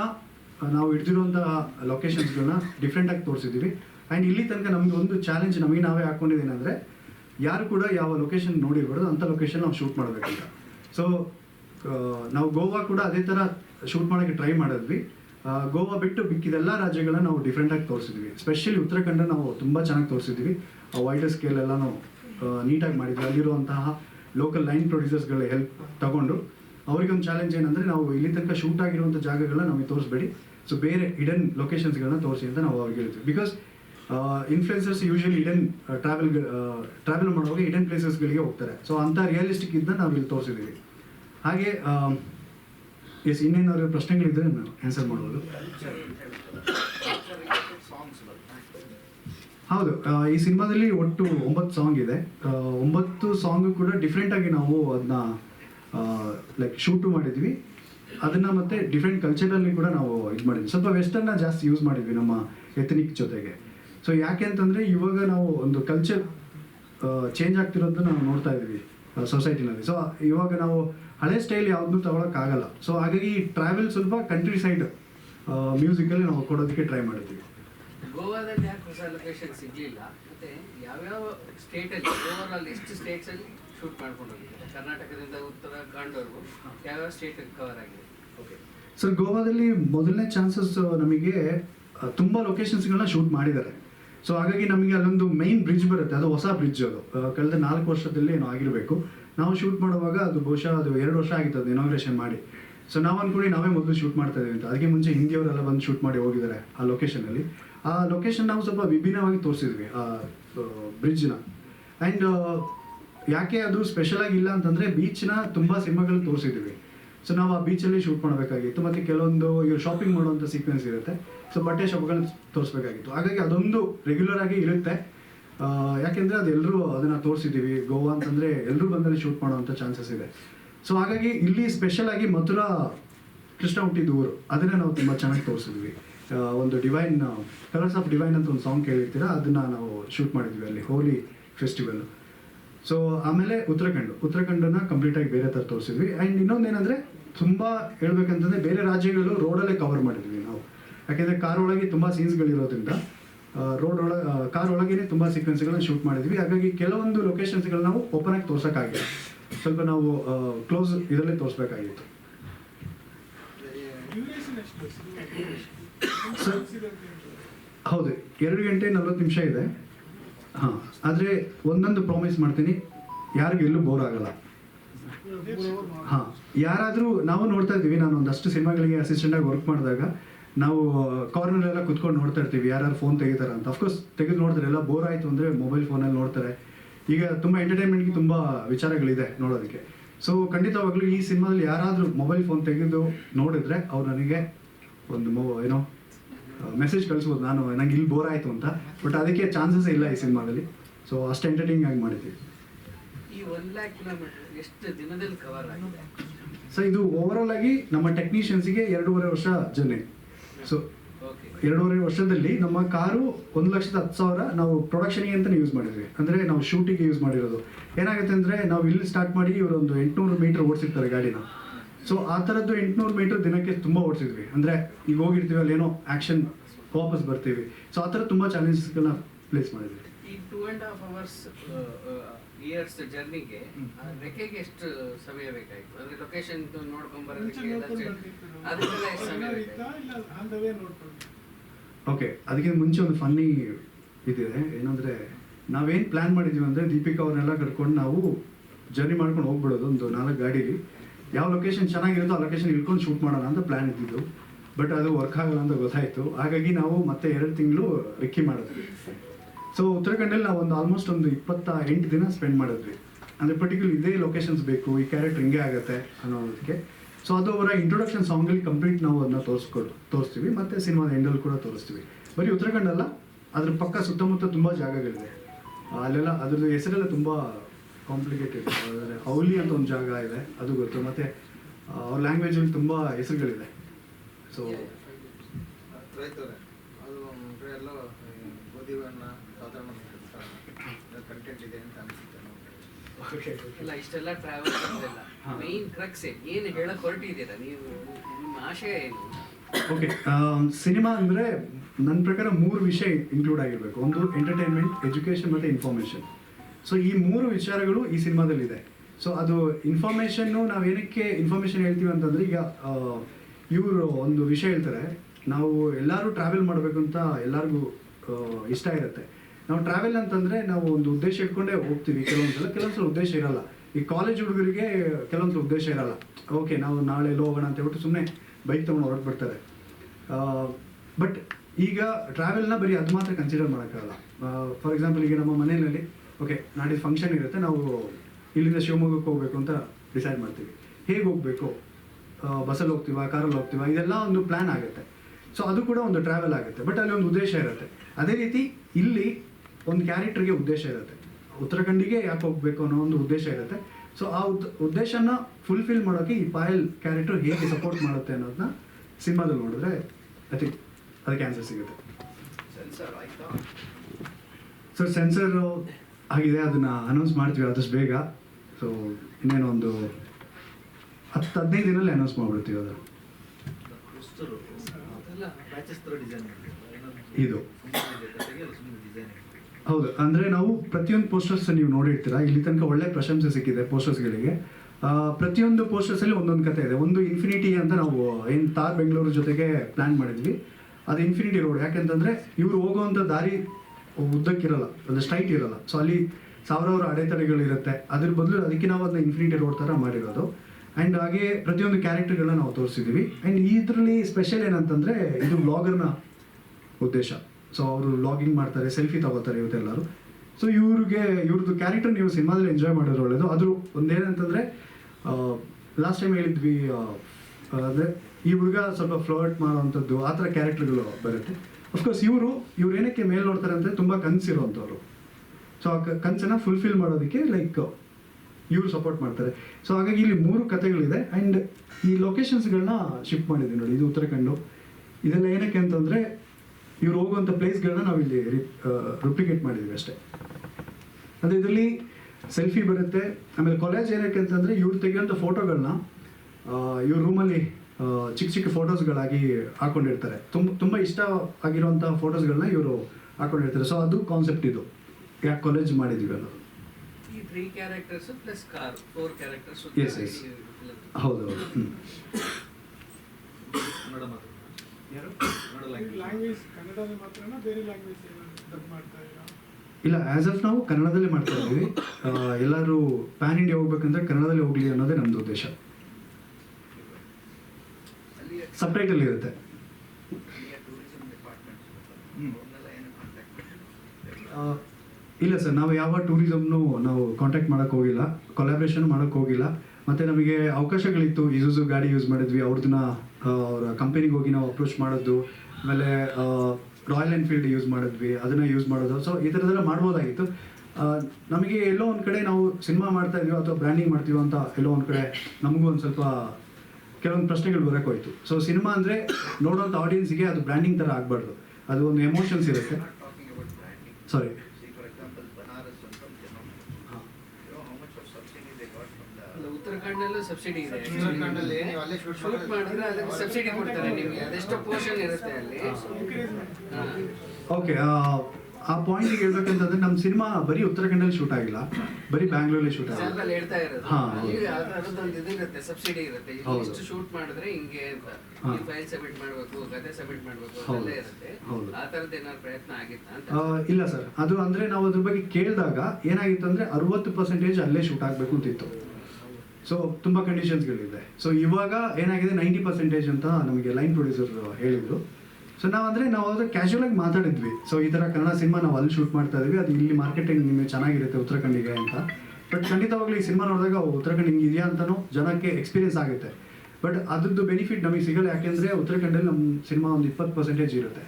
ನಾವು ಹಿಡ್ದಿರುವಂತಹ ಲೊಕೇಶನ್ಸ್ಗಳನ್ನ ಡಿಫ್ರೆಂಟಾಗಿ ತೋರಿಸಿದ್ದೀವಿ. ಆ್ಯಂಡ್ ಇಲ್ಲಿ ತನಕ ನಮಗೆ ಒಂದು ಚಾಲೆಂಜ್ ನಮಗೆ ನಾವೇ ಹಾಕೊಂಡಿದ್ದೇನೆಂದರೆ ಯಾರು ಕೂಡ ಯಾವ ಲೊಕೇಶನ್ ನೋಡಿರ್ಬಾರ್ದು ಅಂಥ ಲೊಕೇಶನ್ ನಾವು ಶೂಟ್ ಮಾಡಬೇಕಂತ. ಸೊ ನಾವು ಗೋವಾ ಕೂಡ ಅದೇ ಥರ ಶೂಟ್ ಮಾಡೋಕ್ಕೆ ಟ್ರೈ ಮಾಡಿದ್ವಿ. ಗೋವಾ ಬಿಟ್ಟು ಮಿಕ್ಕಿದೆಲ್ಲ ರಾಜ್ಯಗಳನ್ನ ನಾವು ಡಿಫ್ರೆಂಟಾಗಿ ತೋರಿಸಿದ್ವಿ. ಸ್ಪೆಷಲಿ ಉತ್ತರಾಖಂಡ ನಾವು ತುಂಬ ಚೆನ್ನಾಗಿ ತೋರಿಸಿದ್ವಿ. ಆ ವೈಲ್ಡ್ ಸ್ಕೇಲ್ ಎಲ್ಲ ನಾವು ನೀಟಾಗಿ ಮಾಡಿದ್ವಿ. ಅಲ್ಲಿರುವಂತಹ ಲೋಕಲ್ ಲೈನ್ ಪ್ರೊಡ್ಯೂಸರ್ಸ್ಗಳ ಹೆಲ್ಪ್ ತಗೊಂಡು ಅವರಿಗೊಂದು ಚಾಲೆಂಜ್ ಏನಂದರೆ ನಾವು ಇಲ್ಲಿ ತನಕ ಶೂಟ್ ಆಗಿರುವಂಥ ಜಾಗಗಳನ್ನ ನಮಗೆ ತೋರಿಸ್ಬೇಡಿ. ಸೊ ಬೇರೆ ಹಿಡನ್ ಲೊಕೇಶನ್ಸ್ಗಳನ್ನ ತೋರಿಸಿ ಅಂತ ನಾವು ಅವ್ರಿಗೆ ಹೇಳ್ತೀವಿ. Because influencers usually hidden travel travel ಮಾಡುವಾಗ ಹಿಡನ್ ಪ್ಲೇಸಸ್ಗಳಿಗೆ ಹೋಗ್ತಾರೆ. ಸೊ ಅಂಥ ರಿಯಲಿಸ್ಟಿಕ್ ಇದ್ದ ನಾವು ಇಲ್ಲಿ ತೋರಿಸಿದ್ದೀವಿ ಹಾಗೆ ಎಸ್ ಇನ್ನೇನಾದ್ರು ಪ್ರಶ್ನೆಗಳಿದ್ರೆ ನಾನು ಆನ್ಸರ್ ಮಾಡ್ಬೋದು. ಹೌದು ಈ ಸಿನಿಮಾದಲ್ಲಿ ಒಟ್ಟು ಒಂಬತ್ತು ಸಾಂಗ್ ಇದೆ. ಒಂಬತ್ತು ಸಾಂಗ್ ಕೂಡ ಡಿಫ್ರೆಂಟ್ ಆಗಿ ನಾವು ಅದನ್ನ ಲೈಕ್ ಶೂಟು ಮಾಡಿದ್ವಿ. ಅದನ್ನ ಮತ್ತೆ ಡಿಫ್ರೆಂಟ್ ಕಲ್ಚರಲ್ಲಿ ಕೂಡ ನಾವು ಇದು ಮಾಡಿದ್ವಿ. ಸ್ವಲ್ಪ ವೆಸ್ಟರ್ನ ಜಾಸ್ತಿ ಯೂಸ್ ಮಾಡಿದ್ವಿ ನಮ್ಮ ಎಥನಿಕ್ ಜೊತೆಗೆ. ಸೊ ಯಾಕೆ ಅಂತಂದ್ರೆ ಇವಾಗ ನಾವು ಒಂದು ಕಲ್ಚರ್ ಚೇಂಜ್ ಆಗ್ತಿರೋದನ್ನ ನಾವು ನೋಡ್ತಾ ಇದ್ವಿ ಸೊಸೈಟಿನಲ್ಲಿ ಸೊ ಇವಾಗ ನಾವು ಹಳೆ ಸ್ಟೈಲ್ ಯಾವ್ದು ತಗೊಳಕ್ಕಾಗಲ್ಲ. ಸೊ ಹಾಗಾಗಿ ಟ್ರಾವೆಲ್ ಸ್ವಲ್ಪ ಕಂಟ್ರಿ ಸೈಡ್ ಮ್ಯೂಸಿಕಲ್ಲಿ ನಾವು ಕೊಡೋದಕ್ಕೆ ಟ್ರೈ ಮಾಡಿದ್ವಿ ಗೋವಾದಲ್ಲಿ ಯಾಕೆ ಹೊಸ ಲೊಕೇಶನ್ ಸಿಗಲಿಲ್ಲ? ಮತ್ತೆ ಯಾವ್ಯಾವ ಸ್ಟೇಟಲ್ಲಿ ಆಲ್ ಎಷ್ಟು ಸ್ಟೇಟ್ಸಲ್ಲಿ ಶೂಟ್ ಮಾಡ್ಕೊಂಡು ಹೋಗಿದ್ದಾರೆ? ಕರ್ನಾಟಕದಿಂದ ಉತ್ತರಾಖಂಡ್ವರೆಗೂ ಯಾವ್ಯಾವ ಸ್ಟೇಟಲ್ಲಿ ಕವರ್ ಆಗಿದೆ? ಸರ್ ಗೋವಾದಲ್ಲಿ ಮೊದಲನೇ ಚಾನ್ಸಸ್ ನಮಗೆ ತುಂಬ ತುಂಬಾ ಲೊಕೇಶನ್ಸ್ಗಳನ್ನ ಶೂಟ್ ಮಾಡಿದ್ದಾರೆ. ಸೊ ಹಾಗಾಗಿ ನಮಗೆ ಅಲ್ಲೊಂದು ಮೈನ್ ಬ್ರಿಡ್ಜ್ ಬರುತ್ತೆ. ಅದು ಹೊಸ ಬ್ರಿಡ್ಜ್ ಅದು. ಕಳೆದ ನಾಲ್ಕು ವರ್ಷದಲ್ಲಿ ಏನೋ ಆಗಿರಬೇಕು. ನಾವು ಶೂಟ್ ಮಾಡುವಾಗ ಅದು ಬಹುಶಃ ಅದು ಎರಡು ವರ್ಷ ಆಗಿತ್ತು ಅದು ಇನಾಗ್ರೇಷನ್ ಮಾಡಿ. ಸೊ ನಾವು ಅನ್ಕೊಂಡು ನಾವೇ ಮೊದಲು ಶೂಟ್ ಮಾಡ್ತಾ ಇದ್ದೀವಿ ಅಂತ. ಅದಕ್ಕೆ ಮುಂಚೆ ಹಿಂದಿಯವರೆಲ್ಲ ಬಂದು ಶೂಟ್ ಮಾಡಿ ಹೋಗಿದ್ದಾರೆ ಆ ಲೊಕೇಶನಲ್ಲಿ ಆ ಲೊಕೇಶನ್ ನಾವು ಸ್ವಲ್ಪ ವಿಭಿನ್ನವಾಗಿ ತೋರಿಸಿದ್ವಿ, ಆ ಬ್ರಿಡ್ಜ್ನ ಆ್ಯಂಡ್ ಯಾಕೆ ಅದು ಸ್ಪೆಷಲ್ ಆಗಿಲ್ಲ ಅಂತಂದರೆ ಬೀಚ್ನ ತುಂಬ ಸಿನಿಮಾಗಳು ತೋರಿಸಿದ್ವಿ. ಸೊ ನಾವು ಆ ಬೀಚಲ್ಲಿ ಶೂಟ್ ಮಾಡಬೇಕಾಗಿತ್ತು. ಮತ್ತು ಕೆಲವೊಂದು ಈಗ ಶಾಪಿಂಗ್ ಮಾಡುವಂಥ ಸೀಕ್ವೆನ್ಸ್ ಇರುತ್ತೆ. ಸೊ ಬಟ್ಟೆ ಶಾಪ್ಗಳನ್ನ ತೋರಿಸ್ಬೇಕಾಗಿತ್ತು. ಹಾಗಾಗಿ ಅದೊಂದು ರೆಗ್ಯುಲರ್ ಆಗಿ ಇರುತ್ತೆ. ಯಾಕೆಂದ್ರೆ ಅದು ಎಲ್ಲರೂ ಅದನ್ನ ತೋರಿಸಿದ್ದೀವಿ. ಗೋವಾ ಅಂತಂದ್ರೆ ಎಲ್ಲರೂ ಬಂದಲ್ಲಿ ಶೂಟ್ ಮಾಡುವಂಥ ಚಾನ್ಸಸ್ ಇದೆ. ಸೊ ಹಾಗಾಗಿ ಇಲ್ಲಿ ಸ್ಪೆಷಲ್ ಆಗಿ ಮಥುರಾ ಕೃಷ್ಣ ಹುಟ್ಟಿದ ಊರು ಅದನ್ನೇ ನಾವು ತುಂಬಾ ಚೆನ್ನಾಗಿ ತೋರಿಸಿದ್ವಿ. ಒಂದು ಡಿವೈನ್ ಕಲರ್ಸ್ ಆಫ್ ಡಿವೈನ್ ಅಂತ ಒಂದು ಸಾಂಗ್ ಕೇಳಿರ್ತೀರಾ, ಅದನ್ನ ನಾವು ಶೂಟ್ ಮಾಡಿದ್ವಿ ಅಲ್ಲಿ ಹೋಲಿ ಫೆಸ್ಟಿವಲ್ ಸೊ ಆಮೇಲೆ ಉತ್ತರಾಖಂಡ್ ಉತ್ತರಾಖಂಡನ ಕಂಪ್ಲೀಟ್ ಆಗಿ ಬೇರೆ ಥರ ತೋರಿಸಿದ್ವಿ. ಆ್ಯಂಡ್ ಇನ್ನೊಂದೇನಂದ್ರೆ ತುಂಬಾ ಹೇಳ್ಬೇಕಂತಂದ್ರೆ ಬೇರೆ ರಾಜ್ಯಗಳು ರೋಡಲ್ಲೇ ಕವರ್ ಮಾಡಿದ್ವಿ ನಾವು. ಯಾಕೆಂದ್ರೆ ಕಾರ್ ಒಳಗೆ ತುಂಬಾ ಸೀನ್ಸ್ಗಳಿರೋದ್ರಿಂದ ರೋಡ್ ಒಳ ಕಾರ್ ಒಳಗೇನೆ ತುಂಬಾ ಸೀಕ್ವೆನ್ಸ್ಗಳನ್ನ ಶೂಟ್ ಮಾಡಿದ್ವಿ. ಹಾಗಾಗಿ ಕೆಲವೊಂದು ಲೊಕೇಶನ್ಸ್ಗಳನ್ನ ನಾವು ಓಪನ್ ಆಗಿ ತೋರ್ಸೋಕ್ಕಾಗಿಲ್ಲ. ಸ್ವಲ್ಪ ನಾವು ಕ್ಲೋಸ್ ಇದರಲ್ಲೇ ತೋರಿಸ್ಬೇಕಾಗಿತ್ತು. ಹೌದು, ಎರಡು ಗಂಟೆ ನಲ್ವತ್ತು ನಿಮಿಷ ಇದೆ. ಹಾಂ, ಆದರೆ ಒಂದೊಂದು ಪ್ರಾಮಿಸ್ ಮಾಡ್ತೀನಿ, ಯಾರಿಗೂ ಎಲ್ಲೂ ಬೋರ್ ಆಗಲ್ಲ. ಹಾಂ, ಯಾರಾದರೂ ನಾವು ನೋಡ್ತಾ ಇದ್ದೀವಿ ನಾನು ಒಂದಷ್ಟು ಸಿನಿಮಾಗಳಿಗೆ ಅಸಿಸ್ಟೆಂಟಾಗಿ ವರ್ಕ್ ಮಾಡಿದಾಗ ನಾವು ಕಾರ್ನರ್ ಎಲ್ಲ ಕುತ್ಕೊಂಡು ನೋಡ್ತಾ ಇರ್ತೀವಿ ಯಾರು ಫೋನ್ ತೆಗಿತಾರೆ ಅಂತ. ಅಫ್ಕೋರ್ಸ್ ತೆಗೆದು ನೋಡ್ತಾರೆ ಎಲ್ಲ ಬೋರ್ ಆಯಿತು ಅಂದರೆ ಮೊಬೈಲ್ ಫೋನಲ್ಲಿ ನೋಡ್ತಾರೆ. ಈಗ ತುಂಬ ಎಂಟರ್ಟೈನ್ಮೆಂಟ್ಗೆ ತುಂಬ ವಿಚಾರಗಳಿದೆ ನೋಡೋದಕ್ಕೆ. ಸೊ ಖಂಡಿತವಾಗ್ಲೂ ಈ ಸಿನಿಮಾದಲ್ಲಿ ಯಾರಾದರೂ ಮೊಬೈಲ್ ಫೋನ್ ತೆಗೆದು ನೋಡಿದ್ರೆ ಅವ್ರು ನನಗೆ ಒಂದು ಮೊ ಏನೋ ಮೆಸೇಜ್ ಕಳಿಸ್ಬೋದು. ನಾನು ನಂಗೆ ಇಲ್ಲಿ ಬೋರ್ ಆಯಿತು ಅಂತ. ಬಟ್ ಅದಕ್ಕೆ ಚಾನ್ಸಸ್ ಇಲ್ಲ ಈ ಸಿನಿಮಾದಲ್ಲಿ. ಸೊ ಅಷ್ಟು ಎಂಟರ್ಟೈನಿಂಗ್ ಆಗಿ ಮಾಡಿದ್ದೀವಿ. ಸೊ ಇದು ಓವರಾಲ್ ಆಗಿ ನಮ್ಮ ಟೆಕ್ನಿಷಿಯನ್ಸ್ಗೆ ಎರಡೂವರೆ ವರ್ಷ ಜರ್ನಿ ಸೊ ಎರಡೂವರೆ ವರ್ಷದಲ್ಲಿ ನಮ್ಮ ಕಾರು ಒಂದು ಲಕ್ಷದ ಹತ್ತು ಸಾವಿರ ನಾವು ಪ್ರೊಡಕ್ಷನ್ಗೆ ಅಂತಲೇ ಯೂಸ್ ಮಾಡಿದ್ವಿ. ಅಂದರೆ ನಾವು ಶೂಟಿಗೆ ಯೂಸ್ ಮಾಡಿರೋದು. ಏನಾಗುತ್ತೆ ಅಂದರೆ ನಾವು ಇಲ್ಲಿ ಸ್ಟಾರ್ಟ್ ಮಾಡಿ ಇವರೊಂದು ಎಂಟುನೂರು ಮೀಟರ್ ಓಡಿಸಿರ್ತಾರೆ ಗಾಡಿನ. ಸೊ ಆ ಥರದ್ದು ಎಂಟುನೂರು ಮೀಟರ್ ದಿನಕ್ಕೆ ತುಂಬ ಓಡಿಸಿದ್ವಿ. ಅಂದರೆ ಈಗ ಹೋಗಿರ್ತೀವಿ ಅಲ್ಲೇನೋ ಏನೋ ಆಕ್ಷನ್ ವಾಪಸ್ ಬರ್ತೀವಿ. ಸೊ ಆ ಥರ ತುಂಬ ಚಾಲೆಂಜಸ್ಗಳನ್ನ ಪ್ಲೇಸ್ ಮಾಡಿದ್ವಿ. ಈ two and half hours years ಜರ್ನಿಗೆ ರೆಕ್ಕೆಗೆ ಎಷ್ಟು ಸಮಯ ಬೇಕಾಯ್ತು? ಅಂದ್ರೆ ಲೊಕೇಶನ್ ನೋಡ್ಕೊಂಡ್ ಬರೋದಕ್ಕೆ ಅದಕ್ಕೆಲ್ಲ ಎಷ್ಟು ಸಮಯ ಬೇಕಾಯ್ತು? ಓಕೆ ಅದಕ್ಕಿಂತ ಮುಂಚೆ ಒಂದು ಫನ್ನಿ ಇದಿದೆ. ಏನಂದ್ರೆ ನಾವೇನ್ ಪ್ಲಾನ್ ಮಾಡಿದೀವಿ ಅಂದ್ರೆ ದೀಪಿಕಾ ಅವ್ರನ್ನೆಲ್ಲ ಕರ್ಕೊಂಡು ನಾವು ಜರ್ನಿ ಮಾಡ್ಕೊಂಡು ಹೋಗ್ಬಿಡೋದು ಒಂದು ನಾಲ್ಕು ಗಾಡೀಲಿ. ಯಾವ ಲೊಕೇಶನ್ ಚೆನ್ನಾಗಿರುತ್ತೋ ಆ ಲೊಕೇಶನ್ ಇಟ್ಕೊಂಡು ಶೂಟ್ ಮಾಡೋಣ ಅಂತ ಪ್ಲಾನ್ ಇದ್ದಿದ್ದು. ಬಟ್ ಅದು ವರ್ಕ್ ಆಗಲ್ಲ ಅಂತ ಗೊತ್ತಾಯ್ತು. ಹಾಗಾಗಿ ನಾವು ಮತ್ತೆ ಎರಡು ತಿಂಗಳು ರಿಕ್ಕಿ ಮಾಡಿದ್ವಿ. ಸೊ ಉತ್ತರಾಖಂಡಲ್ಲಿ ನಾವು ಒಂದು ಆಲ್ಮೋಸ್ಟ್ ಒಂದು ಇಪ್ಪತ್ತ ಎಂಟು ದಿನ ಸ್ಪೆಂಡ್ ಮಾಡಿದ್ವಿ. ಅಂದರೆ ಪರ್ಟಿಕ್ಯುಲರ್ ಇದೇ ಲೊಕೇಶನ್ಸ್ ಬೇಕು, ಈ ಕ್ಯಾರೆಕ್ಟರ್ ಹಿಂಗೆ ಆಗುತ್ತೆ ಅನ್ನೋದಕ್ಕೆ ಸೊ ಅದು ಅವರ ಇಂಟ್ರೊಡಕ್ಷನ್ ಸಾಂಗಲ್ಲಿ ಕಂಪ್ಲೀಟ್ ನಾವು ಅದನ್ನ ತೋರಿಸ್ಕೊಡು ತೋರಿಸ್ತೀವಿ. ಮತ್ತೆ ಸಿನಿಮಾದ ಎಂಡಲ್ಲಿ ಕೂಡ ತೋರಿಸ್ತೀವಿ. ಬರೀ ಉತ್ತರಾಖಂಡ ಅಲ್ಲ, ಅದ್ರ ಪಕ್ಕ ಸುತ್ತಮುತ್ತ ತುಂಬ ಜಾಗಗಳಿದೆ. ಅಲ್ಲೆಲ್ಲ ಅದ್ರದ್ದು ಹೆಸರೆಲ್ಲ ತುಂಬ ಕಾಂಪ್ಲಿಕೇಟೆಡ್ ಹೌಲಿ ಅಂತ ಒಂದು ಜಾಗ ಇದೆ, ಅದು ಗೊತ್ತು. ಮತ್ತೆ ಅವ್ರ ಲ್ಯಾಂಗ್ವೇಜಲ್ಲಿ ತುಂಬ ಹೆಸರುಗಳಿದೆ. ಸೊ ಕಂಟೆಂಟ್ ಇದೆ ಅಂತ ಅನಿಸುತ್ತೆ. ಇಲ್ಲ ಇಷ್ಟೆಲ್ಲ ಟ್ರಾವೆಲ್ ಹಾ. ಮೇನ್ ಕ್ರಕ್ಸ್ ಏನು ಹೇಳಕ್ ಹೊರಟಿದ್ದೀರಾ ನೀವು? ನಿಮ್ಮ ಆಶಯ ಏನು? ಓಕೆ ಸಿನಿಮಾ ಅಂದರೆ ನನ್ನ ಪ್ರಕಾರ ಮೂರು ವಿಷಯ ಇನ್ಕ್ಲೂಡ್ ಆಗಿರಬೇಕು. ಒಂದು ಎಂಟರ್ಟೈನ್ಮೆಂಟ್ ಎಜುಕೇಷನ್ ಮತ್ತು ಇನ್ಫಾರ್ಮೇಷನ್ ಸೊ ಈ ಮೂರು ವಿಚಾರಗಳು ಈ ಸಿನಿಮಾದಲ್ಲಿದೆ. ಸೊ ಅದು ಇನ್ಫಾರ್ಮೇಷನ್ನು ನಾವು ಏನಕ್ಕೆ ಇನ್ಫಾರ್ಮೇಷನ್ ಹೇಳ್ತೀವಿ ಅಂತಂದರೆ ಈಗ ಇವರು ಒಂದು ವಿಷಯ ಹೇಳ್ತಾರೆ. ನಾವು ಎಲ್ಲರೂ ಟ್ರಾವೆಲ್ ಮಾಡಬೇಕು ಅಂತ ಎಲ್ಲರಿಗೂ ಇಷ್ಟ ಇರುತ್ತೆ ನಾವು ಟ್ರಾವೆಲ್ ಅಂತಂದರೆ ನಾವು ಒಂದು ಉದ್ದೇಶ ಇಟ್ಕೊಂಡೇ ಹೋಗ್ತೀವಿ. ಕೆಲವೊಂದ್ಸಲ ಕೆಲವೊಂದ್ಸಲ ಉದ್ದೇಶ ಇರಲ್ಲ. ಈ ಕಾಲೇಜ್ ಹುಡುಗರಿಗೆ ಕೆಲವೊಂದ್ಸಲ ಉದ್ದೇಶ ಇರಲ್ಲ. ಓಕೆ, ನಾವು ನಾಳೆ ಹೋಗೋಣ ಅಂತ ಹೇಳ್ಬಿಟ್ಟು ಸುಮ್ಮನೆ ಬೈಕ್ ತೊಗೊಂಡು ಹೊರಟು ಬರ್ತಾರೆ ಬಟ್ ಈಗ ಟ್ರಾವೆಲ್ನ ಬರೀ ಅದು ಮಾತ್ರ ಕನ್ಸಿಡರ್ ಮಾಡೋಕ್ಕಾಗಲ್ಲ. ಫಾರ್ ಎಕ್ಸಾಂಪಲ್ ಈಗ ನಮ್ಮ ಮನೆಯಲ್ಲಿ ಓಕೆ ನಾಳೆ ಫಂಕ್ಷನ್ ಇರುತ್ತೆ. ನಾವು ಇಲ್ಲಿಂದ ಶಿವಮೊಗ್ಗಕ್ಕೆ ಹೋಗ್ಬೇಕು ಅಂತ ಡಿಸೈಡ್ ಮಾಡ್ತೀವಿ. ಹೇಗೆ ಹೋಗಬೇಕು? ಬಸ್ಸಲ್ಲಿ ಹೋಗ್ತೀವಾ? ಕಾರಲ್ಲಿ ಹೋಗ್ತೀವಾ? ಇದೆಲ್ಲ ಒಂದು ಪ್ಲ್ಯಾನ್ ಆಗುತ್ತೆ. ಸೊ ಅದು ಕೂಡ ಒಂದು ಟ್ರಾವೆಲ್ ಆಗುತ್ತೆ. ಬಟ್ ಅಲ್ಲಿ ಒಂದು ಉದ್ದೇಶ ಇರುತ್ತೆ. ಅದೇ ರೀತಿ ಇಲ್ಲಿ ಒಂದು ಕ್ಯಾರೆಕ್ಟರ್ಗೆ ಉದ್ದೇಶ ಇರುತ್ತೆ. ಉತ್ತರಾಖಂಡಿಗೆ ಯಾಕೆ ಹೋಗ್ಬೇಕು ಅನ್ನೋ ಒಂದು ಉದ್ದೇಶ ಇರುತ್ತೆ. ಸೊ ಆ ಉದ್ ಉದ್ದೇಶನ ಫುಲ್ಫಿಲ್ ಮಾಡೋಕ್ಕೆ ಈ ಪಾಯಲ್ ಕ್ಯಾರೆಕ್ಟರ್ ಹೇಗೆ ಸಪೋರ್ಟ್ ಮಾಡುತ್ತೆ ಅನ್ನೋದನ್ನ ಸಿನಿಮಾದಲ್ಲಿ ನೋಡಿದ್ರೆ ಐ ಥಿಂಕ್ ಅದಕ್ಕೆ ಆನ್ಸರ್ ಸಿಗುತ್ತೆ. ಸೊ ಸೆನ್ಸರ್ ಆಗಿದೆ ಅದನ್ನ ಅನೌನ್ಸ್ ಮಾಡ್ತೀವಿ ಆದಷ್ಟು ಬೇಗ. ಸೊ ಇನ್ನೇನು ಒಂದು ಹತ್ತು ಹದಿನೈದು ದಿನದಲ್ಲಿ ಅನೌನ್ಸ್ ಮಾಡ್ಬಿಡ್ತೀವಿ ಅದು. ಇದು. ಹೌದು, ಅಂದ್ರೆ ನಾವು ಪ್ರತಿಯೊಂದು ಪೋಸ್ಟರ್ಸ್ ನೀವು ನೋಡಿರ್ತೀರಾ, ಇಲ್ಲಿ ತನಕ ಒಳ್ಳೆ ಪ್ರಶಂಸೆ ಸಿಕ್ಕಿದೆ ಪೋಸ್ಟರ್ಸ್ಗಳಿಗೆ ಪ್ರತಿಯೊಂದು ಪೋಸ್ಟರ್ಸಲ್ಲಿ ಒಂದೊಂದು ಕತೆ ಇದೆ. ಒಂದು ಇನ್ಫಿನಿಟಿ ಅಂತ ನಾವು ಏನು ತಾರ್ ಬೆಂಗಳೂರು ಜೊತೆಗೆ ಪ್ಲಾನ್ ಮಾಡಿದ್ವಿ. ಅದು ಇನ್ಫಿನಿಟಿ ರೋಡ್ ಯಾಕೆಂತಂದ್ರೆ ಇವರು ಹೋಗುವಂಥ ದಾರಿ ಉದ್ದಕ್ಕಿರಲ್ಲ ಅದು ಸ್ಟ್ರೈಟ್ ಇರಲ್ಲ. ಸೊ ಅಲ್ಲಿ ಸಾವಿರಾರು ಅಡೆತಡೆಗಳಿರುತ್ತೆ ಅದ್ರ ಬದಲು ಅದಕ್ಕೆ ನಾವು ಅದನ್ನ ಇನ್ಫಿನಿಟಿ ರೋಡ್ ಥರ ಮಾಡಿರೋದು. ಆ್ಯಂಡ್ ಹಾಗೆ ಪ್ರತಿಯೊಂದು ಕ್ಯಾರೆಕ್ಟರ್ಗಳನ್ನ ನಾವು ತೋರಿಸಿದ್ದೀವಿ ಆ್ಯಂಡ್ ಇದರಲ್ಲಿ ಸ್ಪೆಷಲ್ ಏನಂತಂದ್ರೆ ಇದು ಬ್ಲಾಗರ್ನ ಉದ್ದೇಶ. ಸೊ ಅವರು ಲಾಗಿಂಗ್ ಮಾಡ್ತಾರೆ ಸೆಲ್ಫಿ ತಗೋತಾರೆ ಇವತ್ತೆಲ್ಲರೂ. ಸೊ ಇವ್ರಿಗೆ ಇವ್ರದ್ದು ಕ್ಯಾರೆಕ್ಟರ್ ನೀವು ಸಿನಿಮಾದಲ್ಲಿ ಎಂಜಾಯ್ ಮಾಡೋದು ಒಳ್ಳೆಯದು ಅದ್ರ ಒಂದೇನಂತಂದ್ರೆ ಲಾಸ್ಟ್ ಟೈಮ್ ಹೇಳಿದ್ವಿ ಅಂದರೆ ಈ ಹುಡುಗ ಸ್ವಲ್ಪ ಫ್ಲರ್ಟ್ ಮಾಡೋವಂಥದ್ದು, ಆ ಥರ ಕ್ಯಾರೆಕ್ಟರ್ಗಳು ಬರುತ್ತೆ. ಅಫ್ಕೋರ್ಸ್ ಇವರು, ಇವ್ರು ಏನಕ್ಕೆ ಮೇಲ್ ನೋಡ್ತಾರೆ ಅಂದರೆ ತುಂಬ ಕನಸಿರುವಂಥವ್ರು ಸೊ ಆ ಕನಸನ್ನ ಫುಲ್ಫಿಲ್ ಮಾಡೋದಕ್ಕೆ ಲೈಕ್ ಇವರು ಸಪೋರ್ಟ್ ಮಾಡ್ತಾರೆ. ಸೊ ಹಾಗಾಗಿ ಇಲ್ಲಿ ಮೂರು ಕಥೆಗಳಿದೆ. ಆ್ಯಂಡ್ ಈ ಲೊಕೇಶನ್ಸ್ಗಳನ್ನ ಶಿಫ್ಟ್ ಮಾಡಿದ್ವಿ ನೋಡಿ. ಇದು ಉತ್ತರಾಖಂಡು. ಇದೆಲ್ಲ ಏನಕ್ಕೆ ಅಂತಂದರೆ ಇವ್ರು ಹೋಗುವಂಥ ಪ್ಲೇಸ್ಗಳನ್ನ ನಾವು ಇಲ್ಲಿ ರಿಪ್ಲಿಕೇಟ್ ಮಾಡಿದ್ವಿ ಅಷ್ಟೇ. ಅಂದರೆ ಇದರಲ್ಲಿ ಸೆಲ್ಫಿ ಬರುತ್ತೆ ಆಮೇಲೆ ಕಾಲೇಜ್ ಏನಕ್ಕೆ ಅಂತಂದರೆ ಇವ್ರು ತೆಗೆಯುವಂಥ ಫೋಟೋಗಳನ್ನ ಇವ್ರ ರೂಮಲ್ಲಿ ಚಿಕ್ಕ ಚಿಕ್ಕ ಫೋಟೋಸ್ಗಳಾಗಿ ಹಾಕೊಂಡಿರ್ತಾರೆ. ತುಂಬ ತುಂಬ ಇಷ್ಟ ಆಗಿರುವಂಥ ಫೋಟೋಸ್ಗಳನ್ನ ಇವರು ಹಾಕೊಂಡಿರ್ತಾರೆ. ಸೊ ಅದು ಕಾನ್ಸೆಪ್ಟ್ ಇದು. ಯಾಕೆ ಕಾಲೇಜ್ ಮಾಡಿದ್ವಿ ಅನ್ನೋದು. Yes, yes. ಹೌದು ಹೌದು ಇಲ್ಲ ಆಸ್ ಆಫ್ ನಾವು ಕನ್ನಡದಲ್ಲೇ ಮಾಡ್ತಾ ಇದ್ದೀವಿ. ಎಲ್ಲರೂ ಪ್ಯಾನ್ ಇಂಡಿಯಾ ಹೋಗ್ಬೇಕಂದ್ರೆ ಕನ್ನಡದಲ್ಲಿ ಹೋಗ್ಲಿ ಅನ್ನೋದೇ ನಮ್ದು ಉದ್ದೇಶ. ಸಪ್ರೇಟ್ ಅಲ್ಲಿ ಇರುತ್ತೆ. ಇಲ್ಲ ಸರ್ ನಾವು ಯಾವ ಟೂರಿಸಮ್ನು ನಾವು ಕಾಂಟ್ಯಾಕ್ಟ್ ಮಾಡೋಕೆ ಹೋಗಿಲ್ಲ. ಕೊಲಾಬ್ರೇಷನ್ ಮಾಡೋಕೆ ಹೋಗಿಲ್ಲ. ಮತ್ತು ನಮಗೆ ಅವಕಾಶಗಳಿತ್ತು. ಯೂಸು ಗಾಡಿ ಯೂಸ್ ಮಾಡಿದ್ವಿ. ಅವ್ರದನ್ನ ಅವರ ಕಂಪನಿಗೆ ಹೋಗಿ ನಾವು ಅಪ್ರೋಚ್ ಮಾಡೋದು, ಆಮೇಲೆ ರಾಯಲ್ ಎನ್ಫೀಲ್ಡ್ ಯೂಸ್ ಮಾಡಿದ್ವಿ, ಅದನ್ನು ಯೂಸ್ ಮಾಡೋದು. ಸೊ ಈ ಥರದೆಲ್ಲ ಮಾಡ್ಬೋದಾಗಿತ್ತು. ನಮಗೆ ಎಲ್ಲೋ ಒಂದು ಕಡೆ ನಾವು ಸಿನಿಮಾ ಮಾಡ್ತಾ ಇದೀವೋ, ಅಥವಾ ಬ್ರ್ಯಾಂಡಿಂಗ್ ಮಾಡ್ತೀವೋ ಅಂತ ಎಲ್ಲೋ ಒಂದು ಕಡೆ ನಮಗೂ ಒಂದು ಸ್ವಲ್ಪ ಕೆಲವೊಂದು ಪ್ರಶ್ನೆಗಳು ಬರೋಕೆ ಹೋಯ್ತು. ಸೊ ಸಿನಿಮಾ ಅಂದರೆ ನೋಡೋಂಥ ಆಡಿಯನ್ಸಿಗೆ ಅದು ಬ್ರ್ಯಾಂಡಿಂಗ್ ಥರ ಆಗಬಾರ್ದು. ಅದು ಒಂದು ಎಮೋಷನ್ಸ್ ಇರುತ್ತೆ. ಸಾರಿ ಉತ್ತರಾಖಂಡಲ್ಲೂ ಸಬ್ಸಿಡಿ ಇದೆ. ಉತ್ತರಾಖಂಡಲ್ಲಿ ನೀವು ಅಲ್ಲೇ ಶೂಟ್ ಮಾಡಿದ್ರೆ ಅದಕ್ಕೆ ಸಬ್ಸಿಡಿ ಕೊಡ್ತಾರೆ ನಿಮಗೆ. ಅದೆಷ್ಟೋ ಪೋರ್ಷನ್ ಇರುತ್ತೆ ಅಲ್ಲಿ. ಓಕೆ ಆ ಪಾಯಿಂಟ್ ಹೇಳ್ಬೇಕಂತಂದ್ರೆ ನಮ್ಮ ಸಿನಿಮಾ ಬರೀ ಉತ್ತರಾಖಂಡಲ್ಲಿ ಶೂಟ್ ಆಗಿಲ್ಲ. ಬರೀ ಬ್ಯಾಂಗ್ಳೂರಲ್ಲಿ ಶೂಟ್ ಆಗಿಲ್ಲ. ಹೇಳ್ತಾ ಇರೋದು. ಹಾ. ಅದರದ್ದೊಂದು ಇರುತ್ತೆ ಸಬ್ಸಿಡಿ ಇರುತ್ತೆ. ಇಷ್ಟು ಶೂಟ್ ಮಾಡಿದ್ರೆ ಹಿಂಗೆ ಅಂತ. ಫೈಲ್ ಸಬ್ಮಿಟ್ ಮಾಡಬೇಕು ಕತೆ ಸಬ್ಮಿಟ್ ಮಾಡಬೇಕು. ಅದೆಲ್ಲ ಇರುತ್ತೆ. ಆ ತರದ್ದು ಏನಾದ್ರು ಪ್ರಯತ್ನ ಆಗಿತ್ತಾ ಅಂತ. ಇಲ್ಲ ಸರ್. ಅದು ಅಂದ್ರೆ ನಾವು ಅದ್ರ ಬಗ್ಗೆ ಕೇಳಿದಾಗ ಏನಾಗಿತ್ತು ಅಂದ್ರೆ ಅರವತ್ತು ಪರ್ಸೆಂಟೇಜ್ ಅಲ್ಲೇ ಶೂಟ್ ಆಗಬೇಕು ಅಂತಿತ್ತು ಸೊ ತುಂಬಾ ಕಂಡೀಷನ್ಸ್ಗಳಿದೆ ಸೊ ಇವಾಗ ಏನಾಗಿದೆ? ನೈಂಟಿ ಪರ್ಸೆಂಟೇಜ್ ಅಂತ ನಮಗೆ ಲೈನ್ ಪ್ರೊಡ್ಯೂಸರ್ ಹೇಳಿದ್ರು. ಸೊ ನಾವಂದರೆ ನಾವು ಅದ್ರ ಕ್ಯಾಶುವಲ್ ಆಗಿ ಮಾತಾಡಿದ್ವಿ. ಸೊ ಈ ತರ ಕನ್ನಡ ಸಿನಿಮಾ ನಾವು ಅಲ್ಲಿ ಶೂಟ್ ಮಾಡ್ತಾ ಇದ್ವಿ. ಅದು ಇಲ್ಲಿ ಮಾರ್ಕೆಟಿಂಗ್ ನಿಮಗೆ ಚೆನ್ನಾಗಿರುತ್ತೆ ಉತ್ತರಾಖಂಡಿಗೆ ಅಂತ. ಬಟ್ ಖಂಡಿತವಾಗ್ಲೂ ಈ ಸಿನಿಮಾ ನೋಡಿದಾಗ ಉತ್ತರಾಖಂಡ್ ಹಿಂಗೆ ಇದೆಯಾ ಅಂತಲೂ ಜನಕ್ಕೆ ಎಕ್ಸ್ಪೀರಿಯನ್ಸ್ ಆಗುತ್ತೆ. ಬಟ್ ಅದ್ರದ್ದು ಬೆನಿಫಿಟ್ ನಮಗೆ ಸಿಗಲ್ಲ. ಯಾಕೆಂದರೆ ಉತ್ತರಾಖಂಡಲ್ಲಿ ನಮ್ಮ ಸಿನಿಮಾ ಒಂದು ಇಪ್ಪತ್ತು ಪರ್ಸೆಂಟೇಜ್ ಇರುತ್ತೆ.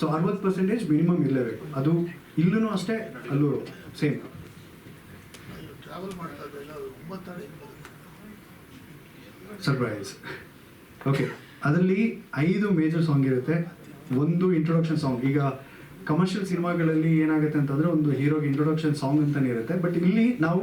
ಸೊ ಅರವತ್ತು ಪರ್ಸೆಂಟೇಜ್ ಮಿನಿಮಮ್ ಇರಲೇಬೇಕು. ಅದು ಇಲ್ಲೂ ಅಷ್ಟೇ ಅಲ್ಲೂ ಸೇಮ್ ಟ್ರಾವೆಲ್ ಮಾಡ್ತಾ ಇದ್ದೆಲ್ಲ ಒಂಬತ್ತರ ಸರ್ಪ್ರೈಸ್ ಓಕೆ ಅದರಲ್ಲಿ ಐದು ಮೇಜರ್ ಸಾಂಗ್ ಇರುತ್ತೆ. ಒಂದು ಇಂಟ್ರೊಡಕ್ಷನ್ ಸಾಂಗ್ ಈಗ ಕಮರ್ಷಿಯಲ್ ಸಿನಿಮಾಗಳಲ್ಲಿ ಏನಾಗುತ್ತೆ ಅಂತಂದ್ರೆ ಒಂದು ಹೀರೋಗೆ ಇಂಟ್ರೊಡಕ್ಷನ್ ಸಾಂಗ್ ಅಂತಾನೆ ಇರುತ್ತೆ. ಬಟ್ ಇಲ್ಲಿ ನಾವು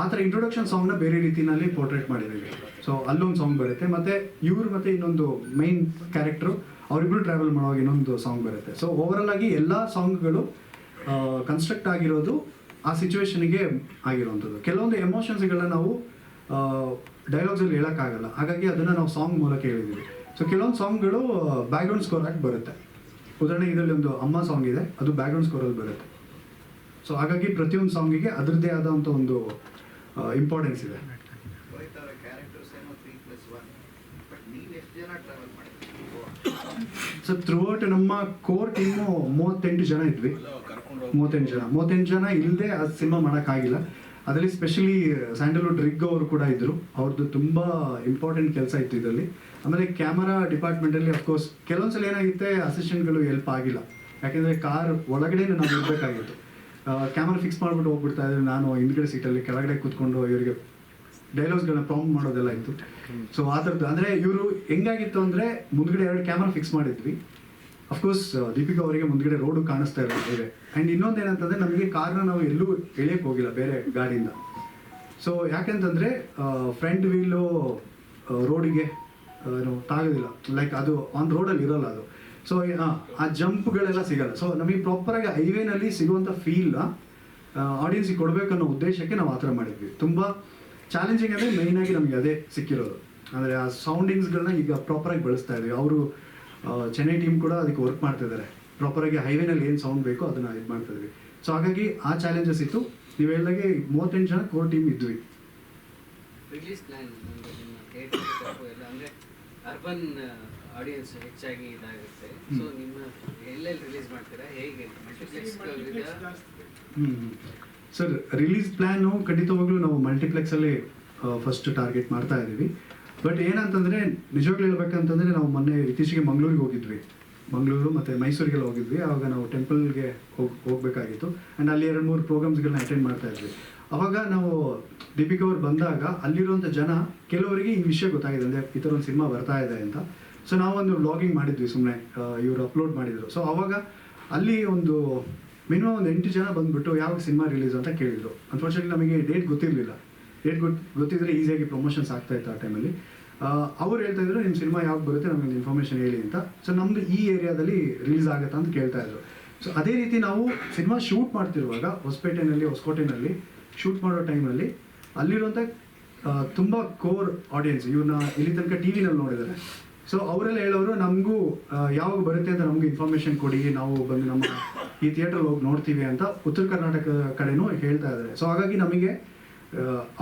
ಆ ಥರ ಇಂಟ್ರೊಡಕ್ಷನ್ ಸಾಂಗ್ನ ಬೇರೆ ರೀತಿಯಲ್ಲಿ ಪೋರ್ಟ್ರೇಟ್ ಮಾಡಿದ್ದೀವಿ. ಸೊ ಅಲ್ಲೊಂದು ಸಾಂಗ್ ಬರುತ್ತೆ. ಮತ್ತೆ ಇವ್ರು ಮತ್ತೆ ಇನ್ನೊಂದು ಮೈನ್ ಕ್ಯಾರೆಕ್ಟ್ರು ಅವರಿಬ್ರು ಟ್ರಾವೆಲ್ ಮಾಡುವಾಗ ಇನ್ನೊಂದು ಸಾಂಗ್ ಬರುತ್ತೆ. ಸೊ ಓವರಲ್ ಆಗಿ ಎಲ್ಲ ಸಾಂಗ್ಗಳು ಕನ್ಸ್ಟ್ರಕ್ಟ್ ಆಗಿರೋದು ಆ ಸಿಚುವೇಶನ್ಗೆ ಆಗಿರುವಂಥದ್ದು. ಕೆಲವೊಂದು ಎಮೋಷನ್ಸ್ಗಳನ್ನ ನಾವು ಡೈಲಾಗ್ಸಲ್ಲಿ ಹೇಳೋಕ್ಕಾಗಲ್ಲ. ಹಾಗಾಗಿ ಅದನ್ನು ನಾವು ಸಾಂಗ್ ಮೂಲಕ ಹೇಳಿದ್ದೀವಿ. ಸೊ ಕೆಲವೊಂದು ಸಾಂಗ್ಗಳು ಬ್ಯಾಕ್ಗ್ರೌಂಡ್ ಸ್ಕೋರ್ ಆಗಿ ಬರುತ್ತೆ. ಉದಾಹರಣೆಗೆ ಇದರಲ್ಲಿ ಒಂದು ಅಮ್ಮ ಸಾಂಗ್ ಇದೆ ಅದು ಬ್ಯಾಕ್ಗ್ರೌಂಡ್ ಸ್ಕೋರಲ್ಲಿ ಬರುತ್ತೆ. ಸೊ ಹಾಗಾಗಿ ಪ್ರತಿಯೊಂದು ಸಾಂಗಿಗೆ ಅದರದ್ದೇ ಆದಂಥ ಒಂದು ಇಂಪಾರ್ಟೆನ್ಸ್ ಇದೆ. ಸೊ ಥ್ರೂಔಟ್ ನಮ್ಮ ಕೋರ್ ಟೀಮು ಮೂವತ್ತೆಂಟು ಜನ ಇದ್ವಿ. ಮೂವತ್ತೆಂಟು ಜನ. ಮೂವತ್ತೆಂಟು ಜನ ಇಲ್ಲದೆ ಆ ಸಿನಿಮಾ ಮಾಡೋಕ್ಕಾಗಿಲ್ಲ. ಅದರಲ್ಲಿ ಸ್ಪೆಷಲಿ ಸ್ಯಾಂಡಲ್ವುಡ್ ರಿಗ್ ಅವರು ಕೂಡ ಇದ್ದರು ಅವ್ರದ್ದು ತುಂಬ ಇಂಪಾರ್ಟೆಂಟ್ ಕೆಲಸ ಇತ್ತು ಇದರಲ್ಲಿ. ಆಮೇಲೆ ಕ್ಯಾಮರಾ ಡಿಪಾರ್ಟ್ಮೆಂಟಲ್ಲಿ ಅಫ್ಕೋರ್ಸ್ ಕೆಲವೊಂದ್ಸಲ ಏನಾಗುತ್ತೆ ಅಸಿಸ್ಟೆಂಟ್ಗಳು ಹೆಲ್ಪ್ ಆಗಿಲ್ಲ. ಯಾಕೆಂದರೆ ಕಾರ್ ಒಳಗಡೆ ನಾವು ಇರಬೇಕಾಗಿತ್ತು. ಕ್ಯಾಮರಾ ಫಿಕ್ಸ್ ಮಾಡಿಬಿಟ್ಟು ಹೋಗ್ಬಿಡ್ತಾ ಇದ್ರೆ ನಾನು ಹಿಂದ್ಗಡೆ ಸೀಟಲ್ಲಿ ಕೆಳಗಡೆ ಕೂತ್ಕೊಂಡು ಇವರಿಗೆ ಡೈಲಾಗ್ಸ್ಗಳನ್ನ ಪ್ರಾಂಪ್ಟ್ ಮಾಡೋದೆಲ್ಲ ಇತ್ತು. ಸೊ ಆ ಥರದ್ದು. ಅಂದರೆ ಇವರು ಹೆಂಗಾಗಿತ್ತು ಅಂದರೆ ಮುಂದ್ಗಡೆ ಎರಡು ಕ್ಯಾಮ್ರಾ ಫಿಕ್ಸ್ ಮಾಡಿದ್ವಿ. ಅಫ್ಕೋರ್ಸ್ ದೀಪಿಕಾ ಅವರಿಗೆ ಮುಂದ್ಗಡೆ ರೋಡು ಕಾಣಿಸ್ತಾ ಇರೋದು ಬೇರೆ ಆ್ಯಂಡ್ ಇನ್ನೊಂದು ಏನಂತಂದರೆ ನಮಗೆ ಕಾರ್ನ ನಾವು ಎಲ್ಲೂ ಎಳೆಯಕ್ಕೆ ಹೋಗಿಲ್ಲ ಬೇರೆ ಗಾಡಿಯಿಂದ. ಸೊ ಯಾಕೆಂತಂದರೆ ಫ್ರಂಟ್ ವೀಲು ರೋಡಿಗೆ ಏನು ತಾಗೋದಿಲ್ಲ. ಲೈಕ್ ಅದು ಆನ್ ರೋಡಲ್ಲಿ ಇರೋಲ್ಲ ಅದು. ಸೊ ಆ ಜಂಪ್ಗಳೆಲ್ಲ ಸಿಗಲ್ಲ. ಸೊ ನಮಗೆ ಪ್ರಾಪರಾಗಿ ಹೈವೇನಲ್ಲಿ ಸಿಗುವಂಥ ಫೀಲ್ ಆಡಿಯನ್ಸಿಗೆ ಕೊಡಬೇಕನ್ನೋ ಉದ್ದೇಶಕ್ಕೆ ನಾವು ಆ ಥರ ಮಾಡಿದ್ವಿ. ತುಂಬ ಚಾಲೆಂಜಿಂಗ್ ಅಂದರೆ ಮೇಯ್ನಾಗಿ ನಮಗೆ ಅದೇ ಸಿಕ್ಕಿರೋದು. ಅಂದರೆ ಆ ಸೌಂಡಿಂಗ್ಸ್ಗಳನ್ನ ಈಗ ಪ್ರಾಪರಾಗಿ ಬಳಸ್ತಾ ಇದ್ದೀವಿ ಅವರು ಚೆನ್ನೈ ಟೀಮ್ ಕೂಡ ಅದಕ್ಕೆ ವರ್ಕ್ ಮಾಡ್ತಾ ಇದ್ದಾರೆ ಪ್ರಾಪರಾಗಿ ಹೈವೇನಲ್ಲಿ ಏನು ಸೌಂಡ್ ಬೇಕೋ ಅದನ್ನು ಇದು ಮಾಡ್ತಾ ಇದ್ವಿ. ಸೊ ಹಾಗಾಗಿ ಆ ಚಾಲೆಂಜಸ್ ಇತ್ತು. ನೀವು ಹೇಳಿದಾಗೆ ಮೂವತ್ತೆಂಟು ಜನ ಕೋರ್ ಟೀಮ್ ಇದ್ವಿ. ರಿಲೀಸ್ ಪ್ಲಾನ್ ಅಂದ್ರೆ ಅರ್ಬನ್ ಆಡಿಯನ್ಸ್ ಹೆಚ್ಚಾಗಿ ಇದಾಗುತ್ತೆ. ಸೊ ನಿಮ್ಮ ಎಲ್ಲೆಲ್ಲಿ ರಿಲೀಸ್ ಮಾಡ್ತೀರಾ? ಹೇಗೆ? ಸರ್ ರಿಲೀಸ್ ಪ್ಲ್ಯಾನು ಖಂಡಿತವಾಗ್ಲೂ ನಾವು ಮಲ್ಟಿಪ್ಲೆಕ್ಸಲ್ಲಿ ಫಸ್ಟ್ ಟಾರ್ಗೆಟ್ ಮಾಡ್ತಾ ಇದ್ದೀವಿ. ಬಟ್ ಏನಂತಂದರೆ, ನಿಜವಾಗ್ಲೂ ಹೇಳ್ಬೇಕಂತಂದರೆ ನಾವು ಮೊನ್ನೆ ಇತ್ತೀಚೆಗೆ ಮಂಗಳೂರಿಗೆ ಹೋಗಿದ್ವಿ. ಮಂಗಳೂರು ಮತ್ತು ಮೈಸೂರಿಗೆಲ್ಲ ಹೋಗಿದ್ವಿ. ಆವಾಗ ನಾವು ಟೆಂಪಲ್ಗೆ ಹೋಗಿ, ಹೋಗಬೇಕಾಗಿತ್ತು. ಆ್ಯಂಡ್ ಅಲ್ಲಿ ಎರಡು ಮೂರು ಪ್ರೋಗ್ರಾಮ್ಸ್ಗಳನ್ನ ಅಟೆಂಡ್ ಮಾಡ್ತಾ ಇದ್ವಿ. ಅವಾಗ ನಾವು ದೀಪಿಕಾ ಅವ್ರು ಬಂದಾಗ ಅಲ್ಲಿರುವಂಥ ಜನ ಕೆಲವರಿಗೆ ಈ ವಿಷಯ ಗೊತ್ತಾಗಿದೆ. ಅಂದರೆ ಈ ಥರ ಒಂದು ಸಿನಿಮಾ ಬರ್ತಾ ಇದೆ ಅಂತ. ಸೊ ನಾವೊಂದು ವ್ಲಾಗಿಂಗ್ ಮಾಡಿದ್ವಿ ಸುಮ್ಮನೆ ಇವರು ಅಪ್ಲೋಡ್ ಮಾಡಿದರು. ಸೊ ಅವಾಗ ಅಲ್ಲಿ ಒಂದು ಮಿನಿಮಮ್ ಒಂದು ಎಂಟು ಜನ ಬಂದುಬಿಟ್ಟು ಯಾವಾಗ ಸಿನಿಮಾ ರಿಲೀಸ್ ಅಂತ ಕೇಳಿದ್ರು. ಅನ್ಫಾರ್ಚುನೇಟ್ಲಿ ನಮಗೆ ಡೇಟ್ ಗೊತ್ತಿರಲಿಲ್ಲ. ಡೇಟ್ ಗೊತ್ತು ಗೊತ್ತಿದ್ರೆ ಈಸಿಯಾಗಿ ಪ್ರಮೋಷನ್ಸ್ ಆಗ್ತಾ ಇತ್ತು ಆ ಟೈಮಲ್ಲಿ ಅವ್ರು ಹೇಳ್ತಾ ಇದ್ರು ನಿಮ್ಮ ಸಿನಿಮಾ ಯಾವಾಗ ಬರುತ್ತೆ? ನಮಗೆ ಇನ್ಫಾರ್ಮೇಷನ್ ಹೇಳಿ ಅಂತ. ಸೊ ನಮ್ಮದು ಈ ಏರಿಯಾದಲ್ಲಿ ರಿಲೀಸ್ ಆಗುತ್ತಾ ಅಂತ ಕೇಳ್ತಾ ಇದ್ರು. ಸೊ ಅದೇ ರೀತಿ ನಾವು ಸಿನಿಮಾ ಶೂಟ್ ಮಾಡ್ತಿರುವಾಗ, ಹೊಸಪೇಟೆನಲ್ಲಿ, ಹೊಸಕೋಟೆನಲ್ಲಿ ಶೂಟ್ ಮಾಡೋ ಟೈಮಲ್ಲಿ ಅಲ್ಲಿರುವಂಥ ತುಂಬ ಕೋರ್ ಆಡಿಯನ್ಸ್ ಇವ್ರನ್ನ ಇಲ್ಲಿ ತನಕ ಟಿ ವಿನಲ್ಲಿ ನೋಡಿದ್ದಾರೆ. ಸೊ ಅವರೆಲ್ಲ ಹೇಳೋರು, ನಮಗೂ ಯಾವಾಗ ಬರುತ್ತೆ ಅಂತ ನಮಗೆ ಇನ್ಫಾರ್ಮೇಷನ್ ಕೊಡಿ, ನಾವು ಬಂದು ನಮ್ಮ ಈ ಥಿಯೇಟರ್ ಹೋಗಿ ನೋಡ್ತೀವಿ ಅಂತ ಉತ್ತರ ಕರ್ನಾಟಕ ಕಡೆನೂ ಹೇಳ್ತಾ ಇದ್ದಾರೆ. ಸೊ ಹಾಗಾಗಿ ನಮಗೆ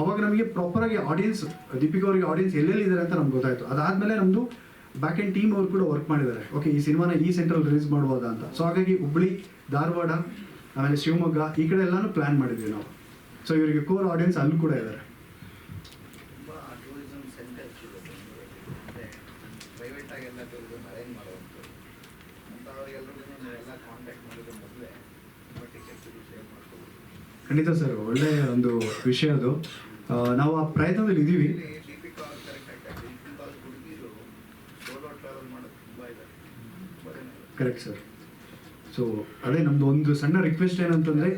ಅವಾಗ ನಮಗೆ ಪ್ರಾಪರಾಗಿ ಆಡಿಯನ್ಸ್ ದೀಪಿಕಾ ಅವರಿಗೆ ಆಡಿಯನ್ಸ್ ಎಲ್ಲೆಲ್ಲಿ ಇದ್ದಾರೆ ಅಂತ ನಮ್ಗೆ ಗೊತ್ತಾಯ್ತು. ಅದಾದಮೇಲೆ ನಮ್ಮದು ಬ್ಯಾಕ್ ಎಂಡ್ ಟೀಮ್ ಅವ್ರು ಕೂಡ ವರ್ಕ್ ಮಾಡಿದ್ದಾರೆ. ಓಕೆ ಈ ಸಿನಿಮಾನ ಈ ಸೆಂಟ್ರಲ್ ರಿಲೀಸ್ ಮಾಡ್ಬೋದಾ ಅಂತ. ಸೊ ಹಾಗಾಗಿ ಹುಬ್ಳಿ ಧಾರವಾಡ ಆಮೇಲೆ ಶಿವಮೊಗ್ಗ, ಈ ಕಡೆ ಎಲ್ಲಾನು ಪ್ಲ್ಯಾನ್ ಮಾಡಿದ್ವಿ ನಾವು. ಸೊ ಇವರಿಗೆ ಕೋರ್ ಆಡಿಯನ್ಸ್ ಅಲ್ಲೂ ಕೂಡ ಇದ್ದಾರೆ ಕಾಂಟ್ಯಾಕ್ಟ್ ಖಂಡಿತ ಸರ್ ಒಳ್ಳೆಯ ಒಂದು ವಿಷಯ ಅದು. ನಾವು ಆ ಪ್ರಯತ್ನದಲ್ಲಿ ಇದ್ದೀವಿ. ಕರೆಕ್ಟ್ ಸರ್ ಸೊ ಅದೇ ನಮ್ದು ಒಂದು ಸಣ್ಣ ರಿಕ್ವೆಸ್ಟ್ ಏನಂತಂದ್ರೆ.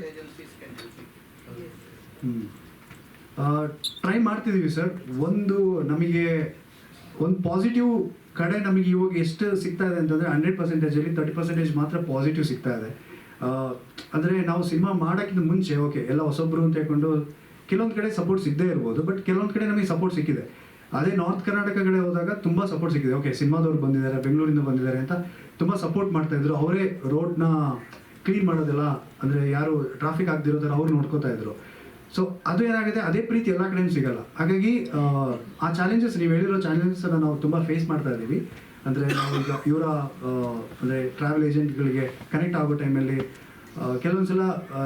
ಟ್ರೈ ಮಾಡ್ತಿದ್ದೀವಿ ಸರ್ ಒಂದು ನಮಗೆ, ಒಂದು ಪಾಸಿಟಿವ್ ಕಡೆ ನಮಗೆ ಇವಾಗ ಎಷ್ಟು ಸಿಗ್ತಾ ಇದೆ ಅಂತಂದರೆ ಹಂಡ್ರೆಡ್ ಪರ್ಸೆಂಟೇಜಲ್ಲಿ ತರ್ಟಿ ಪರ್ಸೆಂಟೇಜ್ ಮಾತ್ರ ಪಾಸಿಟಿವ್ ಸಿಗ್ತಾ ಇದೆ. ಅಂದರೆ ನಾವು ಸಿನಿಮಾ ಮಾಡೋಕ್ಕಿಂತ ಮುಂಚೆ ಓಕೆ ಎಲ್ಲ ಹೊಸೊಬ್ರು ಅಂತ ಹೇಳ್ಕೊಂಡು ಕೆಲವೊಂದು ಕಡೆ ಸಪೋರ್ಟ್ ಇದ್ದೇ ಇರ್ಬೋದು ಬಟ್ ಕೆಲವೊಂದು ಕಡೆ ನಮಗೆ ಸಪೋರ್ಟ್ ಸಿಕ್ಕಿದೆ. ಅದೇ ನಾರ್ತ್ ಕರ್ನಾಟಕ ಕಡೆ ಹೋದಾಗ ತುಂಬ ಸಪೋರ್ಟ್ ಸಿಕ್ಕಿದೆ. ಓಕೆ ಸಿನಿಮಾದವ್ರು ಬಂದಿದ್ದಾರೆ ಬೆಂಗಳೂರಿಂದ ಬಂದಿದ್ದಾರೆ ಅಂತ ತುಂಬ ಸಪೋರ್ಟ್ ಮಾಡ್ತಾ ಇದ್ರು. ಅವರೇ ರೋಡ್ನ ಕ್ಲೀನ್ ಮಾಡೋದೆಲ್ಲ ಅಂದರೆ ಯಾರು ಟ್ರಾಫಿಕ್ ಆಗದಿರೋ ಥರ ಅವ್ರು ನೋಡ್ಕೋತಾ ಇದ್ರು. ಸೊ ಅದು ಏನಾಗುತ್ತೆ ಅದೇ ಪ್ರೀತಿ ಎಲ್ಲ ಕಡೆಯೂ ಸಿಗಲ್ಲ. ಹಾಗಾಗಿ ಆ, ಚಾಲೆಂಜಸ್ ನೀವು ಹೇಳಿರೋ ಚಾಲೆಂಜಸ್ ನಾವು ತುಂಬ ಫೇಸ್ ಮಾಡ್ತಾ ಇದ್ದೀವಿ. ಅಂದರೆ ನಾವು ಈಗ ಇವರ ಅಂದರೆ ಟ್ರಾವೆಲ್ ಏಜೆಂಟ್ಗಳಿಗೆ ಕನೆಕ್ಟ್ ಆಗೋ ಟೈಮಲ್ಲಿ ಕೆಲವೊಂದು ಸಲ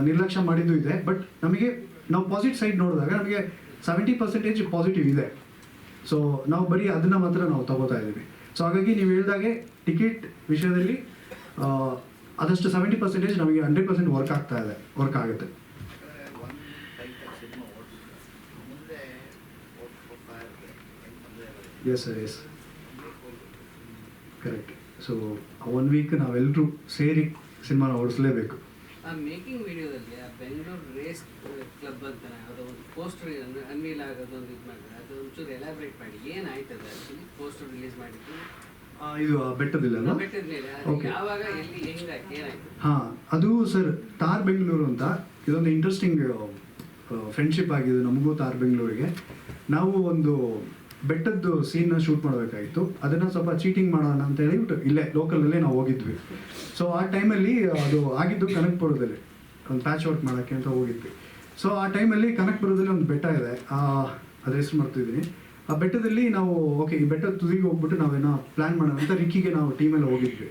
ನಿರ್ಲಕ್ಷ್ಯ ಮಾಡಿದ್ದು ಇದೆ. ಬಟ್ ನಮಗೆ, ನಾವು ಪಾಸಿಟಿವ್ ಸೈಡ್ ನೋಡಿದಾಗ ನಮಗೆ ಸೆವೆಂಟಿ ಪರ್ಸೆಂಟೇಜ್ ಪಾಸಿಟಿವ್ ಇದೆ. ಸೊ ನಾವು ಬರೀ ಅದನ್ನು ಮಾತ್ರ ನಾವು ತಗೋತಾ ಇದ್ದೀವಿ. ಸೊ ಹಾಗಾಗಿ ನೀವು ಹೇಳಿದಾಗೆ ಟಿಕೆಟ್ ವಿಷಯದಲ್ಲಿ ಆದಷ್ಟು ಸೆವೆಂಟಿ ಪರ್ಸೆಂಟೇಜ್ ನಮಗೆ ಹಂಡ್ರೆಡ್ ಪರ್ಸೆಂಟ್ ವರ್ಕ್ ಆಗ್ತಾ ಇದೆ ವರ್ಕ್ ಆಗುತ್ತೆ. Yes sir type of cinema ಓಡಿಸಿದ್ರೆ ಮುಂದೆ ಓಡ್ಸ್ಕೊತಾ ಇರುತ್ತೆ ಏನು ತೊಂದರೆ ಇರೋದು yes sir yes correct so one week ನಾವೆಲ್ಲರೂ ಸೇರಿ ಸಿನಿಮಾನ ಓಡಿಸಲೇಬೇಕು. ಆ ಮೇಕಿಂಗ್ ವಿಡಿಯೋದಲ್ಲಿ ಆ ಬೆಂಗಳೂರು ರೇಸ್ ಕ್ಲಬ್ ಅಂತ ಯಾವುದೋ ಒಂದು ಪೋಸ್ಟರ್ ಅನ್ವೀಲ್ ಆಗೋದು ಒಂದು ಇದು ಮಾಡಿದ್ರೆ. ಅದು ಒಂಚೂರು ಎಲಾಬ್ರೇಟ್ ಮಾಡಿ. ಏನಾಯ್ತದೆ ಆ್ಯಕ್ಚುಲಿ ಪೋಸ್ಟರ್ ರಿಲೀಸ್ ಮಾಡಿದ್ದು? ಇದು ಬೆಟ್ಟದಿಲ್ಲ ಯಾವಾಗ ಎಲ್ಲಿ ಹೆಂಗಾಯ್ತು ಏನಾಯ್ತು ಹಾ ಅದು ಸರ್ ತಾರ್ ಬೆಂಗಳೂರು ಅಂತ ಇದೊಂದು ಇಂಟ್ರೆಸ್ಟಿಂಗ್ ಫ್ರೆಂಡ್ಶಿಪ್ ಆಗಿದೆ ನಮಗೂ ತಾರ್ ಬೆಂಗಳೂರಿಗೆ. ನಾವು ಒಂದು ಬೆಟ್ಟದ್ದು ಸೀನ್ ಶೂಟ್ ಮಾಡಬೇಕಾಗಿತ್ತು ಅದನ್ನು ಸ್ವಲ್ಪ ಚೀಟಿಂಗ್ ಮಾಡೋಣ ಅಂತ ಹೇಳಿಬಿಟ್ಟು ಇಲ್ಲೇ ಲೋಕಲಲ್ಲೇ ನಾವು ಹೋಗಿದ್ವಿ. ಸೊ ಆ ಟೈಮಲ್ಲಿ ಅದು ಆಗಿದ್ದು ಕನಕಪುರದಲ್ಲಿ ಒಂದು ಪ್ಯಾಚ್ ವರ್ಕ್ ಮಾಡೋಕ್ಕೆ ಅಂತ ಹೋಗಿದ್ವಿ. ಸೊ ಆ ಟೈಮಲ್ಲಿ ಕನಕಪುರದಲ್ಲಿ ಒಂದು ಬೆಟ್ಟ ಇದೆ. ಅದ್ರ ಹೆಸರು ಮಾಡ್ತಿದ್ದೀನಿ ಆ ಬೆಟ್ಟದಲ್ಲಿ ನಾವು ಓಕೆ ಈ ಬೆಟ್ಟದ ತುದಿಗೆ ಹೋಗ್ಬಿಟ್ಟು ನಾವೇನೋ ಪ್ಲ್ಯಾನ್ ಮಾಡೋಣ ಅಂತ ರಿಕ್ಕಿಗೆ ನಾವು ಟೀಮಲ್ಲಿ ಹೋಗಿದ್ವಿ.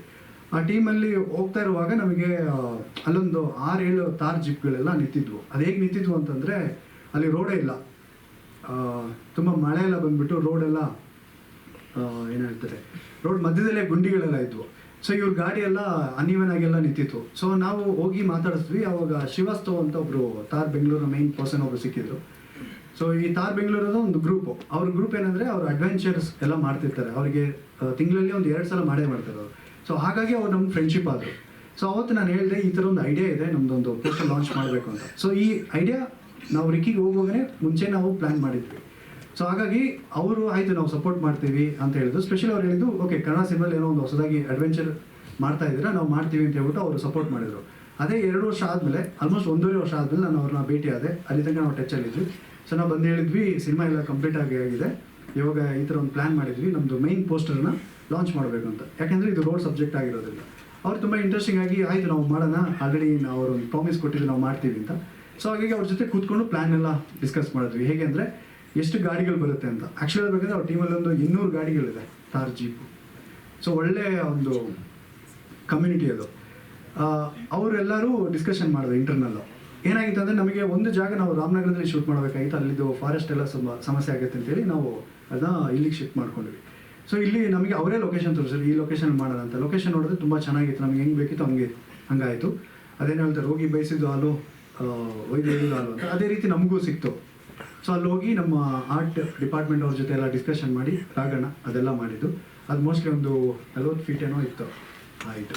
ಆ ಟೀಮಲ್ಲಿ ಹೋಗ್ತಾ ಇರುವಾಗ ನಮಗೆ ಅಲ್ಲೊಂದು ಆರು ಏಳು ತಾರ್ ಜಿಪ್ಗಳೆಲ್ಲ ನಿಂತಿದ್ವು. ಅದು ಹೇಗೆ ನಿಂತಿದ್ವು ಅಂತಂದರೆ, ಅಲ್ಲಿ ರೋಡೇ ಇಲ್ಲ. ತುಂಬ ಮಳೆ ಎಲ್ಲ ಬಂದ್ಬಿಟ್ಟು ರೋಡೆಲ್ಲ ಏನು ಹೇಳ್ತಾರೆ, ರೋಡ್ ಮಧ್ಯದಲ್ಲೇ ಗುಂಡಿಗಳೆಲ್ಲ ಇದ್ವು. ಸೊ ಇವ್ರ ಗಾಡಿ ಎಲ್ಲ ಅನ್ಇವನ್ ಆಗೆಲ್ಲ ನಿಂತಿತ್ತು. ಸೊ ನಾವು ಹೋಗಿ ಮಾತಾಡಿಸ್ತೀವಿ ಅವಾಗ ಶ್ರೀವಾಸ್ತವ್ ಅಂತ ಒಬ್ರು ತಾರ್ ಬೆಂಗಳೂರು ಮೈನ್ ಪರ್ಸನ್ ಒಬ್ರು ಸಿಕ್ಕಿದ್ರು. ಸೊ ಈ ತಾರ್ ಬೆಂಗಳೂರದ ಒಂದು ಗ್ರೂಪ್ ಅವ್ರ ಗ್ರೂಪ್ ಏನಂದ್ರೆ ಅವ್ರು ಅಡ್ವೆಂಚರ್ಸ್ ಎಲ್ಲ ಮಾಡ್ತಿರ್ತಾರೆ. ಅವರಿಗೆ ತಿಂಗಳಲ್ಲಿ ಒಂದು ಎರಡು ಸಲ ಮಾಡೇ ಮಾಡ್ತಾರೆ ಅವರು ಸೊ ಹಾಗಾಗಿ ಅವ್ರು ನಮ್ಮ ಫ್ರೆಂಡ್ಶಿಪ್ ಆದರು. ಸೊ ಅವತ್ತು ನಾನು ಹೇಳಿದೆ ಈ ಥರ ಒಂದು ಐಡಿಯಾ ಇದೆ. ನಮ್ದೊಂದು ಪೋಸ್ಟರ್ ಲಾಂಚ್ ಮಾಡಬೇಕು ಅಂತ. ಸೊ ಈ ಐಡಿಯಾ ನಾವು ರಿಕ್ಕಿಗೆ ಹೋಗುವಾಗಲೇ ಮುಂಚೆ ನಾವು ಪ್ಲ್ಯಾನ್ ಮಾಡಿದ್ವಿ. ಸೊ ಹಾಗಾಗಿ ಅವರು ಆಯ್ತು ನಾವು ಸಪೋರ್ಟ್ ಮಾಡ್ತೀವಿ ಅಂತ ಹೇಳಿದ್ರು. ಸ್ಪೆಷಲಿ ಅವ್ರು ಹೇಳಿದ್ದು ಓಕೆ ಕನ್ನಡ ಸಿನಿಮಲ್ಲಿ ಏನೋ ಒಂದು ಹೊಸದಾಗಿ ಅಡ್ವೆಂಚರ್ ಮಾಡ್ತಾ ಇದ್ದೀರಾ, ನಾವು ಮಾಡ್ತೀವಿ ಅಂತ ಹೇಳ್ಬಿಟ್ಟು ಅವರು ಸಪೋರ್ಟ್ ಮಾಡಿದ್ರು. ಅದೇ ಎರಡು ವರ್ಷ ಆದಮೇಲೆ ಆಲ್ಮೋಸ್ಟ್ ಒಂದೂವರೆ ವರ್ಷ ಆದಮೇಲೆ ನಾನು ಅವ್ರನ್ನ ಭೇಟಿ ಆದೆ. ಅಲ್ಲಿ ತನಕ ನಾವು ಟಚಲ್ಲಿದ್ವಿ ಸೊ ನಾವು ಬಂದು ಹೇಳಿದ್ವಿ, ಸಿನಿಮಾ ಎಲ್ಲ ಕಂಪ್ಲೀಟ್ ಆಗಿ ಆಗಿದೆ. ಇವಾಗ ಈ ಥರ ಒಂದು ಪ್ಲ್ಯಾನ್ ಮಾಡಿದ್ವಿ. ನಮ್ಮದು ಮೈನ್ ಪೋಸ್ಟರ್ನ ಲಾಂಚ್ ಮಾಡಬೇಕು ಅಂತ. ಯಾಕೆಂದರೆ ಇದು ರೋಡ್ ಸಬ್ಜೆಕ್ಟ್ ಆಗಿರೋದಿಲ್ಲ ಅವ್ರು ತುಂಬ ಇಂಟ್ರೆಸ್ಟಿಂಗ್ ಆಗಿ, ಆಯಿತು ನಾವು ಮಾಡೋಣ. ಆಲ್ರೆಡಿ ನಾವು ಒಂದು ಪ್ರಾಮಿಸ್ ಕೊಟ್ಟಿದ್ದು ನಾವು ಮಾಡ್ತೀವಿ ಅಂತ. ಸೊ ಹಾಗಾಗಿ ಅವ್ರ ಜೊತೆ ಕೂತ್ಕೊಂಡು ಪ್ಲಾನ್ ಎಲ್ಲ ಡಿಸ್ಕಸ್ ಮಾಡಿದ್ವಿ. ಹೇಗೆ ಅಂದರೆ ಎಷ್ಟು ಗಾಡಿಗಳು ಬರುತ್ತೆ ಅಂತ. ಆ್ಯಕ್ಚುಲಿ ಹೇಳ್ಬೇಕಂದ್ರೆ ಅವ್ರ ಟೀಮಲ್ಲಿ ಒಂದು ಇನ್ನೂರು ಗಾಡಿಗಳಿದೆ ತಾರ್ ಜೀಪು ಸೊ ಒಳ್ಳೆ ಒಂದು ಕಮ್ಯುನಿಟಿ ಅದು. ಅವರೆಲ್ಲರೂ ಡಿಸ್ಕಷನ್ ಮಾಡಿದ್ರು ಇಂಟರ್ನಲ್ಲು ಏನಾಗಿತ್ತು ಅಂದರೆ ನಮಗೆ ಒಂದು ಜಾಗ ನಾವು ರಾಮನಗರದಲ್ಲಿ ಶೂಟ್ ಮಾಡಬೇಕಾಗಿತ್ತು. ಅಲ್ಲಿದ್ದು ಫಾರೆಸ್ಟ್ ಎಲ್ಲ ಸ್ವಲ್ಪ ಸಮಸ್ಯೆ ಆಗುತ್ತೆ ಅಂತೇಳಿ ನಾವು ಅದನ್ನ ಇಲ್ಲಿಗೆ ಶಿಫ್ಟ್ ಮಾಡ್ಕೊಂಡ್ವಿ. ಸೊ ಇಲ್ಲಿ ನಮಗೆ ಅವರೇ ಲೊಕೇಶನ್ ತೋರಿಸಿದ್ರು. ಈ ಲೊಕೇಶನ್ ಮಾಡೋಣ ಅಂತ. ಲೊಕೇಶನ್ ನೋಡಿದ್ರೆ ತುಂಬ ಚೆನ್ನಾಗಿತ್ತು. ನಮಗೆ ಹೆಂಗೆ ಬೇಕಿತ್ತು ಹಂಗೆ, ಹಂಗಾಯಿತು. ಅದೇನು ಹೇಳ್ತಾರೆ ರೋಗಿ ಬಯಸಿದ್ದು ಹಾಲು ಆ, ಒಯ್ದು ಹೇಳಿದ್ದು ಅಂತ ಅದೇ ರೀತಿ ನಮಗೂ ಸಿಕ್ತು. ಸೊ ಅಲ್ಲಿ ಹೋಗಿ ನಮ್ಮ ಆರ್ಟ್ ಡಿಪಾರ್ಟ್ಮೆಂಟ್ ಅವ್ರ ಜೊತೆ ಎಲ್ಲ ಡಿಸ್ಕಷನ್ ಮಾಡಿ ರಾಗಣ ಅದೆಲ್ಲ ಮಾಡಿದ್ದು. ಅದು ಮೋಸ್ಟ್ಲಿ ಒಂದು ನಲ್ವತ್ತು ಫೀಟ್ ಏನೋ ಇತ್ತು. ಹೈಟ್